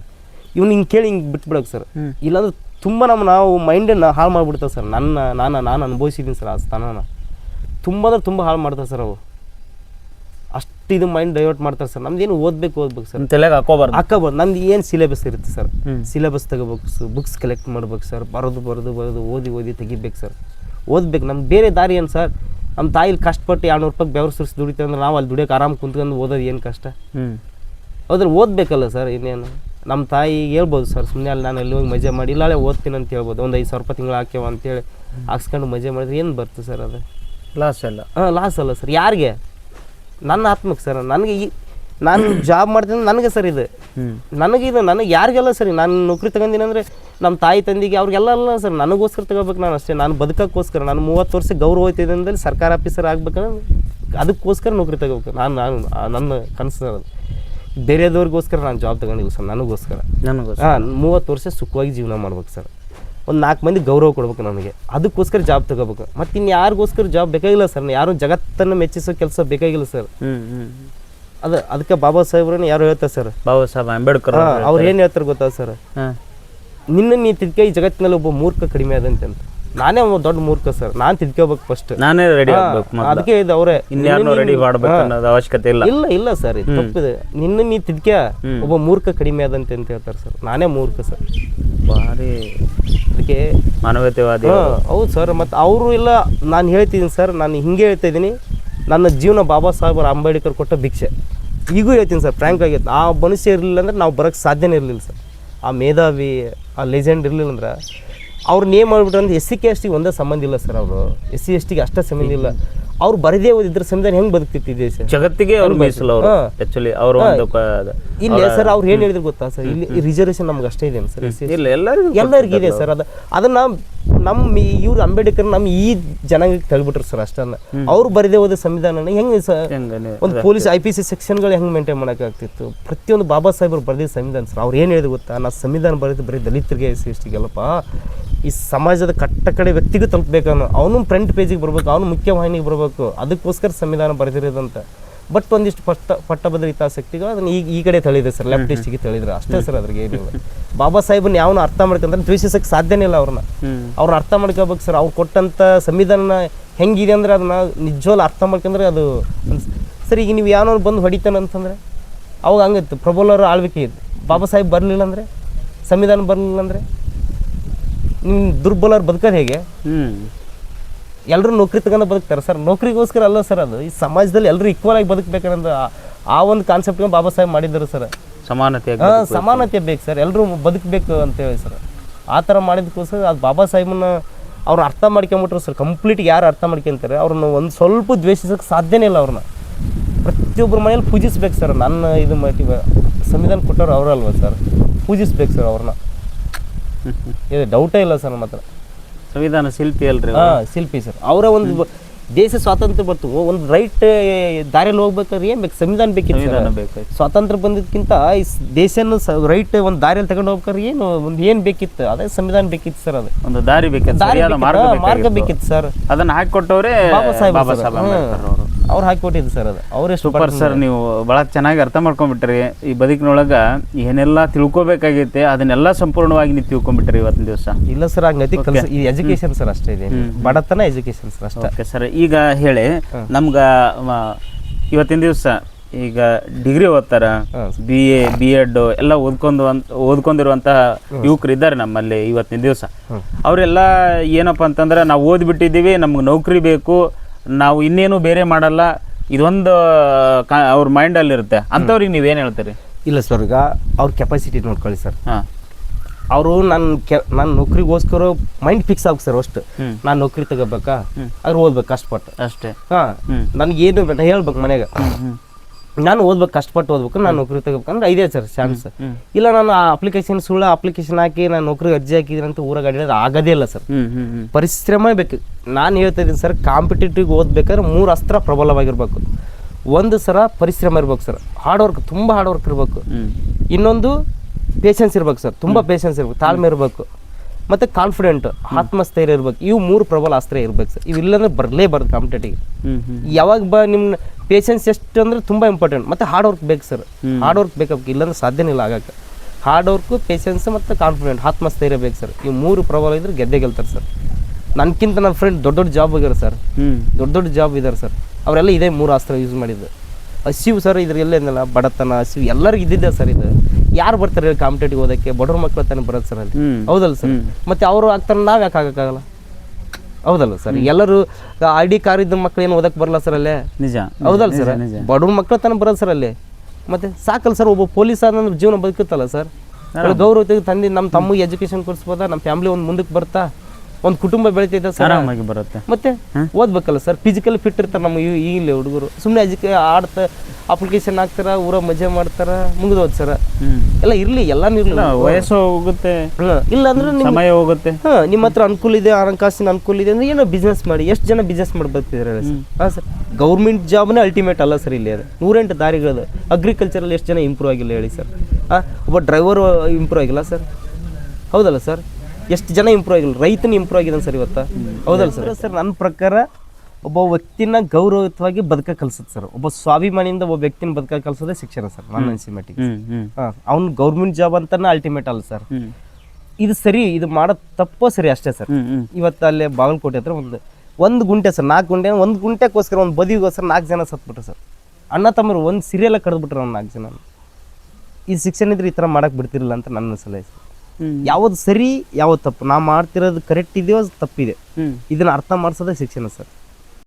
ಇವ್ನು ಹಿಂಗೆ ಕೇಳಿ ಹಿಂಗೆ ಬಿಟ್ಬಿಡೋಕೆ ಸರ್. ಇಲ್ಲಾಂದ್ರೆ ತುಂಬ ನಮ್ಮ ನಾವು ಮೈಂಡನ್ನು ಹಾಳು ಮಾಡಿಬಿಡ್ತಾವೆ ಸರ್. ನನ್ನ ನಾನು ನಾನು ಅನುಭವಿಸಿದ್ದೀನಿ ಸರ್ ಆ ಸ್ಥಾನನ. ತುಂಬ ಅಂದ್ರೆ ತುಂಬ ಹಾಳು ಮಾಡ್ತಾರೆ ಸರ್ ಅವು ಅಷ್ಟು ಇದು ಮೈಂಡ್ ಡೈವರ್ಟ್ ಮಾಡ್ತಾರೆ ಸರ್. ನಮ್ದೇನು ಓದಬೇಕು ಓದ್ಬೇಕು ಸರ್. ತಲೆಗೆ ಹಾಕೋಬಾರ್ದು. ಹಾಕೋಬಾರ್ದು. ನಂದು ಏನು ಸಿಲೆಬಸ್ ಇರುತ್ತೆ ಸರ್? ಸಿಲೆಬಸ್ ತಗೋಬೇಕು ಬುಕ್ಸ್ ಕಲೆಕ್ಟ್ ಮಾಡ್ಬೇಕು ಸರ್. ಬರೋದು ಬರೋದು ಬರೋದು ಓದಿ ಓದಿ ತೆಗಿಬೇಕು ಸರ್. ಓದ್ಬೇಕು. ನಮ್ಗೆ ಬೇರೆ ದಾರಿ ಏನು ಸರ್? ನಮ್ಮ ತಾಯಿಲಿ ಕಷ್ಟಪಟ್ಟು ಎರಡು ರೂಪಾಯಿ ಬೆವರು ಸುರಿಸಿ ದುಡಿತಾರೆ ಅಂದ್ರೆ ನಾವು ಅಲ್ಲಿ ದುಡಿಯೋಕೆ ಆರಾಮ್ ಕುಂತ್ಕೊಂಡು ಓದೋದು ಏನು ಕಷ್ಟ? ಅದ್ರ ಓದಬೇಕಲ್ಲ ಸರ್ ಇನ್ನೇನು? ನಮ್ಮ ತಾಯಿ ಹೇಳ್ಬೋದು ಸರ್ ಸುಮ್ಮನೆ ಅಲ್ಲಿ ನಾನು ಅಲ್ಲಿ ಹೋಗಿ ಮಜಾ ಮಾಡಿ ಇಲ್ಲಾಳೆ ಓದ್ತೀನಿ ಅಂತ ಹೇಳ್ಬೋದು. ಒಂದು ಐದು ಸಾವಿರ ರೂಪಾಯಿ ತಿಂಗಳು ಹಾಕ್ಯವ ಅಂತೇಳಿ ಹಾಕ್ಸ್ಕೊಂಡು ಮಜೆ ಮಾಡಿದ್ರೆ ಏನು ಬರ್ತದೆ ಸರ್ ಅದು? ಲಾಸ್ ಅಲ್ಲ. ಹಾಂ ಲಾಸ್ ಅಲ್ಲ ಸರ್. ಯಾರಿಗೆ? ನನ್ನ ಆತ್ಮಕ್ಕೆ ಸರ್. ನನಗೆ ಈ ನಾನು ಜಾಬ್ ಮಾಡ್ತೀನಿ ನನಗೆ ಸರ್ ಇದು. ಹ್ಮ್. ನನಗೆ ಇದು ನನಗೆ ಯಾರಿಗೆಲ್ಲ ಸರಿ? ನಾನು ನೌಕರಿ ತಗೊಂಡಿನಿ ಅಂದರೆ ನಮ್ಮ ತಾಯಿ ತಂದಿಗೆ ಅವ್ರಿಗೆಲ್ಲ ಅಲ್ಲ ಸರ್. ನನಗೋಸ್ಕರ ತಗೋಬೇಕು ನಾನು ಅಷ್ಟೇ. ನಾನು ಬದುಕೋಕ್ಕೋಸ್ಕರ ನಾನು ಮೂವತ್ತು ವರ್ಷ ಗೌರವ ಅಂದ್ರೆ ಸರ್ಕಾರ ಆಫೀಸರ್ ಆಗ್ಬೇಕಂದ್ರೆ ಅದಕ್ಕೋಸ್ಕರ ನೌಕರಿ ತಗೋಬೇಕು. ನಾನು ನಾನು ನನ್ನ ಕನಸು ಅದು. ಬೇರೆದವ್ರಿಗೋಸ್ಕರ ನಾನು ಜಾಬ್ ತಗೊಂಡಿಲ್ಲ ಸರ್ ನನಗೋಸ್ಕರ. ನನಗೋಸ್ಕರ. ಹಾಂ ಮೂವತ್ತು ವರ್ಷ ಸುಖವಾಗಿ ಜೀವನ ಮಾಡ್ಬೇಕು ಸರ್. ಒಂದು ನಾಲ್ಕು ಮಂದಿ ಗೌರವ ಕೊಡ್ಬೇಕು ನನಗೆ. ಅದಕ್ಕೋಸ್ಕರ ಜಾಬ್ ತಗೋಬೇಕು. ಮತ್ತು ಇನ್ನು ಯಾರಿಗೋಸ್ಕರ ಜಾಬ್ ಬೇಕಾಗಿಲ್ಲ ಸರ್. ಯಾರು ಜಗತ್ತನ್ನು ಮೆಚ್ಚಿಸೋ ಕೆಲಸ ಬೇಕಾಗಿಲ್ಲ ಸರ್. ಅದು ಅದಕ್ಕೆ ಬಾಬಾ ಸಾಹೇಬ್ರನ್ನ ಯಾರು ಹೇಳ್ತಾರೆ ಸರ್? ಬಾಬಾ ಸಾಹೇಬ್ ಅಂಬೇಡ್ಕರ್ ಅವ್ರು ಏನು ಹೇಳ್ತಾರೆ ಗೊತ್ತಾ ಸರ್? ನಿನ್ನ ನೀ ತಿದ್ಕೆ ಈ ಜಗತ್ತಿನಲ್ಲಿ ಒಬ್ಬ ಮೂರ್ಖ ಕಡಿಮೆ ಆದಂತೆ ಅಂತ. ನಾನೇ ಒಬ್ಬ ದೊಡ್ಡ ಮೂರ್ಖ ಸರ್. ನಾನು ತಿದ್ಕೋಬೇಕು ಫಸ್ಟ್ ನಾನೇ ರೆಡಿ. ಅದಕ್ಕೆ ಇದು ಅವರೇ. ಇನ್ಯಾರನ್ನೂ ರೆಡಿ ಮಾಡ್ಬೇಕು ಅನ್ನೋದು ಅವಶ್ಯಕತೆ ಇಲ್ಲ. ಇಲ್ಲ ಇಲ್ಲ ಸರ್ ಇದು ತಪ್ಪಿದೆ. ನಿನ್ನ ನೀ ತಿದ್ಕ ಒಬ್ಬ ಮೂರ್ಖ ಕಡಿಮೆ ಆದಂತೆ ಅಂತ ಹೇಳ್ತಾರೆ ಸರ್. ನಾನೇ ಮೂರ್ಖ ಸರ್. ಭಾರಿ ಅದಕ್ಕೆ ಮಾನವೀಯತೆವಾದಿ ಹೌದು ಸರ್ ಮತ್ತು ಅವರು ಇಲ್ಲ ನಾನು ಹೇಳ್ತಿದ್ದೀನಿ ಸರ್ ನಾನು ಹಿಂಗೆ ಹೇಳ್ತಾ ಇದ್ದೀನಿ. ನನ್ನ ಜೀವನ ಬಾಬಾ ಸಾಹೇಬ್ ಅಂಬೇಡ್ಕರ್ ಕೊಟ್ಟ ಭಿಕ್ಷೆ. ಈಗೂ ಹೇಳ್ತೀನಿ ಸರ್ ಫ್ರ್ಯಾಂಕ್ ಆಗಿ ಆ ಮನುಷ್ಯ ಇರಲಿಲ್ಲ ಅಂದ್ರೆ ನಾವು ಬರೋಕ್ಕೆ ಸಾಧ್ಯನೇ ಇರಲಿಲ್ಲ ಸರ್. ಆ ಮೇಧಾವಿ, ಆ ಲೆಜೆಂಡ್ ಇರಲಿಲ್ಲ ಅಂದ್ರೆ ಅವ್ರು ನೇಮ್ ಮಾಡಿಬಿಟ್ರೆ ಅಂದ್ರೆ ಎಸ್ ಸಿ ಕೆ ಎಸ್ ಟಿಗೆ ಒಂದೇ ಸಂಬಂಧ ಇಲ್ಲ ಸರ್ ಅವರು. ಎಸ್ ಸಿ ಎಸ್ ಟಿಗೆ ಅಷ್ಟೇ ಸಂಬಂಧ ಇಲ್ಲ. ಅವ್ರು ಬರದೇ ಓದಿದ್ರೆ ಸಂವಿಧಾನ ಹೆಂಗ್ ಬದುಕ್ತಿತ್ತು ಈ ದೇಶ? ಜಗತ್ತಿಗೆ ಅವ್ರು ಮೀಸಲು ಅವರು. ಆಕ್ಚುಲಿ ಅವರು ಒಂದು ಇಲ್ಲ ಸರ್ ಅವ್ರು ಏನು ಹೇಳಿದ್ರು ಗೊತ್ತಾ ಸರ್? ಇಲ್ಲಿ ರಿಸರ್ವೇಷನ್ ನಮ್ಗೆ ಅಷ್ಟೇ ಇದೆ ಸರ್. ಇಲ್ಲ ಎಲ್ಲರಿಗೂ ಎಲ್ಲರಿಗೂ ಇದೆ ಸರ್. ಅದು ಅದನ್ನ ನಮ್ಮ ಇವ್ರು ಅಂಬೇಡ್ಕರ್ ನಮ್ಮ ಈ ಜನಾಂಗಕ್ಕೆ ತಳ್ಬಿಟ್ರು ಸರ್ ಅಷ್ಟನ್ನ ಅವ್ರು ಬರದೇ ಹೋದ ಸಂವಿಧಾನ ಹೆಂಗ್ ಸರ್ ಒಂದು ಪೊಲೀಸ್ ಐ ಪಿ ಸಿ ಸೆಕ್ಷನ್ಗಳು ಹೆಂಗೆ ಮೇಂಟೈನ್ ಆಗ್ತಿತ್ತು ಪ್ರತಿಯೊಂದು ಬಾಬಾ ಸಾಹೇಬ್ರು ಬರೆದಿದ್ದ ಸಂವಿಧಾನ ಸರ್. ಅವ್ರು ಏನು ಹೇಳಿದ್ ಗೊತ್ತಾ? ನಾ ಸಂವಿಧಾನ ಬರೆದು ಬರೀ ದಲಿತರಿಗೆ ಎಸ್ ಗೆಲ್ಲಪ್ಪ. ಈ ಸಮಾಜದ ಕಟ್ಟ ಕಡೆ ವ್ಯಕ್ತಿಗೂ ತಲುಪಬೇಕು ಅವನು ಅವನು ಫ್ರಂಟ್ ಪೇಜಿಗೆ ಬರ್ಬೇಕು ಅವನು ಮುಖ್ಯವಾಹಿನಿಗೆ ಬರಬೇಕು ಅದಕ್ಕೋಸ್ಕರ ಸಂವಿಧಾನ ಬರೆದಿರೋದಂತ. ಬಟ್ ಒಂದಿಷ್ಟು ಪಟ್ಟ ಪಟ್ಟಭದ್ರ ಹಿತಾಸಕ್ತಿಗಳು ಅದನ್ನ ಈಗ ಈ ಕಡೆ ತಳಿದೆ ಸರ್. ಲೆಫ್ಟ್ ತಳಿದ್ರು ಅಷ್ಟೇ ಸರ್ ಅದ್ರಿಗೆ ಏನಿಲ್ಲ. ಬಾಬಾ ಸಾಹೇಬನ್ ಯಾವನ ಅರ್ಥ ಮಾಡ್ಕೊಂಡ್ರೆ ದ್ವೇಷಿಸಕ್ಕೆ ಸಾಧ್ಯನೇ ಇಲ್ಲ ಅವ್ರನ್ನ. ಅವ್ರನ್ನ ಅರ್ಥ ಮಾಡ್ಕೋಬೇಕು ಸರ್. ಅವ್ರು ಕೊಟ್ಟಂತ ಸಂವಿಧಾನ ಹೆಂಗಿದೆ ಅಂದ್ರೆ ಅದನ್ನ ನಿಜವಾಗ್ಲೂ ಅರ್ಥ ಮಾಡ್ಕೊಂಡ್ರೆ ಅದು ಸರ್ ಈಗ ನೀವು ಯಾವನೋ ಬಂದು ಹೊಡಿತಾನೆ ಅಂತಂದ್ರೆ ಅವಾಗ ಹಂಗಿತ್ತು ಪ್ರಬಲರ ಆಳ್ವಿಕೆ ಇತ್ತು ಬಾಬಾ ಸಾಹೇಬ್ ಬರಲಿಲ್ಲ ಅಂದ್ರೆ ಸಂವಿಧಾನ ಬರಲಿಲ್ಲ ಅಂದ್ರೆ ನಿಮ್ಮ ದುರ್ಬಲರು ಬದುಕೋದು ಹೇಗೆ? ಎಲ್ಲರೂ ನೌಕರಿ ತಗೊಂಡು ಬದುಕ್ತಾರೆ. ಸರ್ ನೌಕರಿಗೋಸ್ಕರ ಅಲ್ಲ ಸರ್ ಅದು. ಈ ಸಮಾಜದಲ್ಲಿ ಎಲ್ಲರೂ ಈಕ್ವಲ್ ಆಗಿ ಬದುಕಬೇಕನ್ನೋದು ಆ- ಒಂದು ಕಾನ್ಸೆಪ್ಟ್ ಬಾಬಾ ಸಾಹೇಬ್ ಮಾಡಿದ್ರು ಸರ್. ಸಮಾನತೆ ಸಮಾನತೆ ಬೇಕು ಸರ್. ಎಲ್ಲರೂ ಬದುಕಬೇಕು ಅಂತೇಳಿ ಸರ್. ಆ ಥರ ಮಾಡಿದಕ್ಕೋಸ್ಕರ ಅದು ಬಾಬಾ ಸಾಹೇಬನ್ನ ಅವ್ರು ಅರ್ಥ ಮಾಡ್ಕೊಂಬಿಟ್ರು ಸರ್. ಕಂಪ್ಲೀಟ್ ಯಾರು ಅರ್ಥ ಮಾಡ್ಕೊಂತಾರೆ ಅವ್ರನ್ನ ಒಂದು ಸ್ವಲ್ಪ ದ್ವೇಷಿಸೋಕೆ ಸಾಧ್ಯನೇ ಇಲ್ಲ ಅವ್ರನ್ನ. ಪ್ರತಿಯೊಬ್ಬರ ಮನೇಲಿ ಪೂಜಿಸ್ಬೇಕು ಸರ್. ನನ್ನ ಇದು ಮಟ್ಟಿ ಸಂವಿಧಾನ ಕೊಟ್ಟವ್ರು ಅವರಲ್ವ ಸರ್? ಪೂಜಿಸ್ಬೇಕು ಸರ್ ಅವ್ರನ್ನ. ಇದು ಡೌಟೇ ಇಲ್ಲ ಸರ್ ನಮ್ಮ ಹತ್ರ ಸಂವಿಧಾನ ಶಿಲ್ಪಿ ಅಲ್ರಿ ಅವ್ರು? ಹಾಂ ಶಿಲ್ಪಿ ಸರ್. ಅವರ ಒಂದು ದೇಶ ಸ್ವಾತಂತ್ರ್ಯ ಬರ್ತು. ಒಂದು ರೈಟ್ ದಾರಿಯಲ್ಲಿ ಹೋಗ್ಬೇಕಾದ್ರೆ ಏನ್ ಬೇಕು? ಸಂವಿಧಾನ ಬೇಕಿತ್ತು ಸಂವಿಧಾನ ಬೇಕು ಬೇಕಾಯ್ತು. ಸ್ವಾತಂತ್ರ್ಯ ಬಂದಿದ್ದಕ್ಕಿಂತ ಈ ಸ್- ದೇಶನ ರೈಟ್ ಒಂದು ದಾರಿಯಲ್ಲಿ ತಗೊಂಡು ಹೋಗ್ಬೇಕಾದ್ರೆ ಏನು ಒಂದು ಏನು ಬೇಕಿತ್ತು? ಅದೇ ಸಂವಿಧಾನ ಬೇಕಿತ್ತು ಸರ್ ಅದು. ಒಂದು ದಾರಿ ಬೇಕಿತ್ತು ದಾರಿ ಸರಿಯಾದ ಬೇಕಿತ್ತು, ಮಾರ್ಗ ಹಾ, ಮಾರ್ಗ ಬೇಕಾಗಿತ್ತು. ಬೇಕಿತ್ತು ಸರ್. ಅದನ್ನ ಹಾಕಿಕೊಟ್ಟವ್ರೆ ಬಾಬಾ ಸಾಹೇಬ್ ಬಾಬಾ. ಸಾಹೇಬ್ ಅಂಬೇಡ್ಕರ್ ಅವರು. ಅವ್ರು ಹಾಕಿಕೊಟ್ಟಿದ್ದು ಸರ್ ಅದು. ಅವರೇ ಸೂಪರ್ ಸರ್ ನೀವು ಭಾಳ ಚೆನ್ನಾಗಿ ಅರ್ಥ ಮಾಡ್ಕೊಂಡ್ಬಿಟ್ರಿ. ಈ ಬದುಕಿನೊಳಗ ಏನೆಲ್ಲ ತಿಳ್ಕೊಬೇಕಾಗೈತೆ ಅದನ್ನೆಲ್ಲ ಸಂಪೂರ್ಣವಾಗಿ ನೀವು ತಿಳ್ಕೊಂಡ್ಬಿಟ್ರಿ ಇವತ್ತಿನ ದಿವಸ. ಇಲ್ಲ ಸರ್ ಹಂಗತಿ ಈ ಎಜುಕೇಶನ್ ಸರ್ ಅಷ್ಟೇ ಇದೆ. ಬಡತನ ಎಜುಕೇಶನ್ ಸರ್ ಅಷ್ಟೇ. ಓಕೆ ಸರ್ ಈಗ ಹೇಳಿ ನಮ್ಗ ಇವತ್ತಿನ ದಿವಸ ಈಗ ಡಿಗ್ರಿ ಓದ್ತಾರ. ಬಿ ಎ ಬಿ ಎಡ್ ಎಲ್ಲ ಓದ್ಕೊಂಡು ಓದ್ಕೊಂಡಿರುವಂತಹ ಯುವಕರು ಇದ್ದಾರೆ ನಮ್ಮಲ್ಲಿ ಇವತ್ತಿನ ದಿವಸ. ಅವರೆಲ್ಲ ಏನಪ್ಪ ಅಂತಂದ್ರೆ ನಾವು ಓದ್ಬಿಟ್ಟಿದ್ದೀವಿ ನಮ್ಗೆ ನೌಕರಿ ಬೇಕು ನಾವು ಇನ್ನೇನು ಬೇರೆ ಮಾಡಲ್ಲ ಇದೊಂದು ಕಾ ಅವ್ರ ಮೈಂಡಲ್ಲಿ ಇರುತ್ತೆ ಅಂಥವ್ರಿಗೆ ನೀವೇನು ಹೇಳ್ತೀರಿ? ಇಲ್ಲ ಸರ್ ಈಗ ಅವ್ರ ಕೆಪಾಸಿಟಿ ನೋಡ್ಕೊಳ್ಳಿ ಸರ್. ಹಾಂ. ಅವರು ನನ್ನ ಕೆ ನನ್ನ ನೌಕರಿಗೋಸ್ಕರ ಮೈಂಡ್ ಫಿಕ್ಸ್ ಆಗ ಸರ್ ಅಷ್ಟು. ನಾನು ನೌಕರಿ ತಗೋಬೇಕಾ? ಅದ್ರ ಓದ್ಬೇಕು ಕಷ್ಟಪಟ್ಟು ಅಷ್ಟೇ. ಹಾಂ. ನನಗೆ ನನಗೇನು ಬೇಡ ಹೇಳ್ಬೇಕು ಮನೆಗೆ. ನಾನು ಓದ್ಬೇಕು ಕಷ್ಟಪಟ್ಟು ಓದ್ಬೇಕು ನಾನು ನೌಕರಿ ತಗೋಬೇಕಂದ್ರೆ ಐದೇ ಸರ್ ಚಾನ್ಸ್ ಇಲ್ಲ ನಾನು ಆ ಅಪ್ಲಿಕೇಶನ್ ಸುಳ್ಳು ಅಪ್ಲಿಕೇಶನ್ ಹಾಕಿ ನಾನು ನೌಕರಿ ಅರ್ಜಿ ಹಾಕಿದ್ರೆ ಅಂತ ಊರಾಗ ಅಡಿಯೋದು ಆಗೋದೇ ಇಲ್ಲ ಸರ್. ಪರಿಶ್ರಮ ಬೇಕು. ನಾನು ಹೇಳ್ತಾ ಇದ್ದೀನಿ ಸರ್ ಕಾಂಪಿಟೇಟಿವ್ ಓದ್ಬೇಕಾದ್ರೆ ಮೂರು ಅಸ್ತ್ರ ಪ್ರಬಲವಾಗಿರ್ಬೇಕು. ಒಂದು ಸರ ಪರಿಶ್ರಮ ಇರ್ಬೇಕು ಸರ್. ಹಾರ್ಡ್ ವರ್ಕ್ ತುಂಬ ಹಾರ್ಡ್ ವರ್ಕ್ ಇರಬೇಕು. ಇನ್ನೊಂದು ಪೇಷನ್ಸ್ ಇರ್ಬೇಕು ಸರ್. ತುಂಬ ಪೇಷನ್ಸ್ ಇರ್ಬೇಕು ತಾಳ್ಮೆ ಇರಬೇಕು. ಮತ್ತು ಕಾನ್ಫಿಡೆಂಟ್ ಆತ್ಮಸ್ಥೈರ್ಯ ಇರ್ಬೇಕು. ಇವು ಮೂರು ಪ್ರಬಲ ಅಸ್ತ್ರ ಇರ್ಬೇಕು ಸರ್. ಇವಿಲ್ಲಂದ್ರೆ ಬರಲೇಬಾರ್ದು ಕಾಂಪಿಟೇಟಿವ್ ಹ್ಮ್ ಹ್ಮ್ ಯಾವಾಗ ಬ ನಿಮ್ಮ ಪೇಷನ್ಸ್ ಎಷ್ಟು ಅಂದ್ರೆ ತುಂಬ ಇಂಪಾರ್ಟೆಂಟ್ ಮತ್ತು ಹಾರ್ಡ್ ವರ್ಕ್ ಬೇಕು ಸರ್. ಹಾರ್ಡ್ ವರ್ಕ್ ಬೇಕು ಇಲ್ಲಾಂದ್ರೆ ಸಾಧ್ಯನೇ ಇಲ್ಲ ಆಗಕ್ಕೆ. ಹಾರ್ಡ್ ವರ್ಕು ಪೇಷನ್ಸ್ ಮತ್ತು ಕಾನ್ಫಿಡೆಂಟ್ ಆತ್ಮಸ್ಥೈರ್ಯ ಬೇಕು ಸರ್. ಇವು ಮೂರು ಪ್ರಬಲ ಇದ್ರೆ ಗೆದ್ದೆ ಗೆಲ್ತಾರೆ ಸರ್. ನನಗಿಂತ ನನ್ನ ಫ್ರೆಂಡ್ ದೊಡ್ಡ ದೊಡ್ಡ ಜಾಬ್ ಹೋಗ್ಯಾರ ಸರ್. ದೊಡ್ಡ ದೊಡ್ಡ ಜಾಬ್ ಇದ್ದಾರೆ ಸರ್. ಅವರೆಲ್ಲ ಇದೇ ಮೂರು ಅಸ್ತ್ರ ಯೂಸ್ ಮಾಡಿದ್ದು. ಹಸಿವು ಸರ್ ಇದ್ರೆಲ್ಲ ಏನಲ್ಲ ಬಡತನ ಹಸಿವು ಎಲ್ಲರಿಗೂ ಇದ್ದಿದ್ದೆ ಸರ್ ಇದು. ಯಾರು ಬರ್ತಾರೆ ಕಾಂಪಿಟೇಟಿವ್ ಓದಕ್ಕೆ ಬಡವ್ರ ಮಕ್ಕಳು ತಾನೇ ಬರೋದು ಸರ್ ಅಲ್ಲಿ. ಹೌದಲ್ಲ ಸರ್? ಮತ್ತೆ ಅವರು ಆಗ್ತಾರೆ ನಾವು ಯಾಕೆ ಆಗಕ್ಕಾಗಲ್ಲ ಹೌದಲ್ಲ ಸರ್? ಎಲ್ಲರೂ ಐ ಡಿ ಕಾರ್ ಇದ್ದ ಮಕ್ಳು ಏನು ಓದಕ್ಕೆ ಬರಲ್ಲ ಸರ್ ಅಲ್ಲೇ? ನಿಜ. ಹೌದಲ್ಲ ಸರ್? ಬಡವ್ರ ಮಕ್ಳು ತಾನೇ ಬರೋದು ಸರ್ ಅಲ್ಲಿ. ಮತ್ತೆ ಸಾಕಲ್ಲ ಸರ್ ಒಬ್ಬ ಪೊಲೀಸ್ ಆದ್ರೆ ಜೀವನ ಬದುಕುತ್ತಲ್ಲ ಸರ್? ಗೌರವ ತಂದು ನಮ್ಮ ತಮ್ಮಗೆ ಎಜುಕೇಶನ್ ಕೊಡಿಸ್ಬೋದಾ? ನಮ್ಮ ಫ್ಯಾಮಿಲಿ ಒಂದು ಮುಂದಕ್ಕೆ ಬರ್ತಾ? ಒಂದು ಕುಟುಂಬ ಬೆಳಿತೈತೆ ಸರ್. ಆರಾಮಾಗಿ ಬರುತ್ತೆ. ಮತ್ತೆ ಓದ್ಬೇಕಲ್ಲ ಸರ್? ಫಿಸಿಕಲ್ ಫಿಟ್ ಇರ್ತಾರೆ ನಮ್ಮ ಈಗಿಲ್ಲ ಈಗಲೇ ಹುಡುಗರು. ಸುಮ್ಮನೆ ಅಜಿಕೆ ಆಡ್ತಾ ಅಪ್ಲಿಕೇಶನ್ ಹಾಕ್ತಾರ ಊರ ಮಜಾ ಮಾಡ್ತಾರ ಮುಗಿದೋದ್ ಸರ್. ಎಲ್ಲ ಇರ್ಲಿ ಎಲ್ಲ ಇರ್ಲಿ. ವಯಸ್ಸು ಹೋಗುತ್ತೆ. ಇಲ್ಲ ಅಂದ್ರೆ ನಿಮ್ ಸಮಯ ಹೋಗುತ್ತೆ. ಹಾ ನಿಮ್ಮ ಹತ್ರ ಅನುಕೂಲ ಇದೆ ಹಣಕಾಸಿನ ಅನುಕೂಲ ಇದೆ ಅಂದ್ರೆ ಏನೋ ಬಿಸ್ನೆಸ್ ಮಾಡಿ ಎಷ್ಟು ಜನ ಬಿಸ್ನೆಸ್ ಮಾಡಿ ಬರ್ತಿದ್ದಾರೆ ಸರ್ ಹಾಂ ಸರ್. ಗೌರ್ಮೆಂಟ್ ಜಾಬ್ನೇ ಅಲ್ಟಿಮೇಟ್ ಅಲ್ಲ ಸರ್ ಇಲ್ಲಿ ಅದು. ನೂರೆಂಟು ದಾರಿಗಳದು. ಅಗ್ರಿಕಲ್ಚರಲ್ಲಿ ಎಷ್ಟು ಜನ ಇಂಪ್ರೂವ್ ಆಗಿಲ್ಲ ಹೇಳಿ ಸರ್. ಹಾಂ ಒಬ್ಬ ಡ್ರೈವರ್ ಇಂಪ್ರೂವ್ ಆಗಿಲ್ಲ ಸರ್. ಹೌದಲ್ಲ ಸರ್? ಎಷ್ಟು ಜನ ಇಂಪ್ರೂವ್ ಆಗಿಲ್ಲ. ರೈತನ ಇಂಪ್ರೂವ್ ಆಗಿದ್ದಾನೆ ಸರ್ ಇವತ್ತು. ಹೌದಲ್ಲ ಸರ್? ಸರ್ ನನ್ನ ಪ್ರಕಾರ ಒಬ್ಬ ವ್ಯಕ್ತಿನ ಗೌರವಯುತವಾಗಿ ಬದುಕ ಕಲ್ಸುತ್ತೆ ಸರ್. ಒಬ್ಬ ಸ್ವಾಭಿಮಾನಿಯಿಂದ ಒಬ್ಬ ವ್ಯಕ್ತಿನ ಬದುಕ ಕಲ್ಸೋದೇ ಶಿಕ್ಷಣ ಸರ್ ನನ್ನ ಅನ್ಸಿಮೆಟಿಕ್ ಹಾಂ ಅವ್ನು ಗೌರ್ಮೆಂಟ್ ಜಾಬ್ ಅಂತಾನೆ ಅಲ್ಟಿಮೇಟ್ ಅಲ್ಲ ಸರ್. ಇದು ಸರಿ ಇದು ಮಾಡೋದು ತಪ್ಪೋ ಸರಿ ಅಷ್ಟೇ ಸರ್. ಇವತ್ತು ಅಲ್ಲೇ ಬಾಗಲಕೋಟೆ ಹತ್ರ ಒಂದು ಒಂದು ಗುಂಟೆ ಸರ್ ನಾಲ್ಕು ಗುಂಟೆ ಒಂದು ಗುಂಟೆಗೋಸ್ಕರ ಒಂದು ಬದಿಗೋಸ್ಕರ ನಾಲ್ಕು ಜನ ಸತ್ಬಿಟ್ರು ಸರ್. ಅಣ್ಣ ತಮ್ಮರು ಒಂದು ಸಿರಿಯಲ್ಲ ಕಡ್ದ್ಬಿಟ್ರು ಅವ್ನು ನಾಲ್ಕು ಜನ. ಈ ಶಿಕ್ಷಣ ಇದ್ರೆ ಈ ಥರ ಮಾಡಕ್ಕೆ ಬಿಡ್ತಿರಲಿಲ್ಲ ಅಂತ ನನ್ನ ಸಲಹೆ ಸರ್. ಯಾವುದು ಸರಿ ಯಾವ್ದು ತಪ್ಪು. ನಾ ಮಾಡ್ತಿರೋದು ಕರೆಕ್ಟ್ ಇದೆಯೋ ತಪ್ಪಿದೆ. ಇದನ್ನ ಅರ್ಥ ಮಾಡಿಸೋದೇ ಶಿಕ್ಷಣ ಸರ್.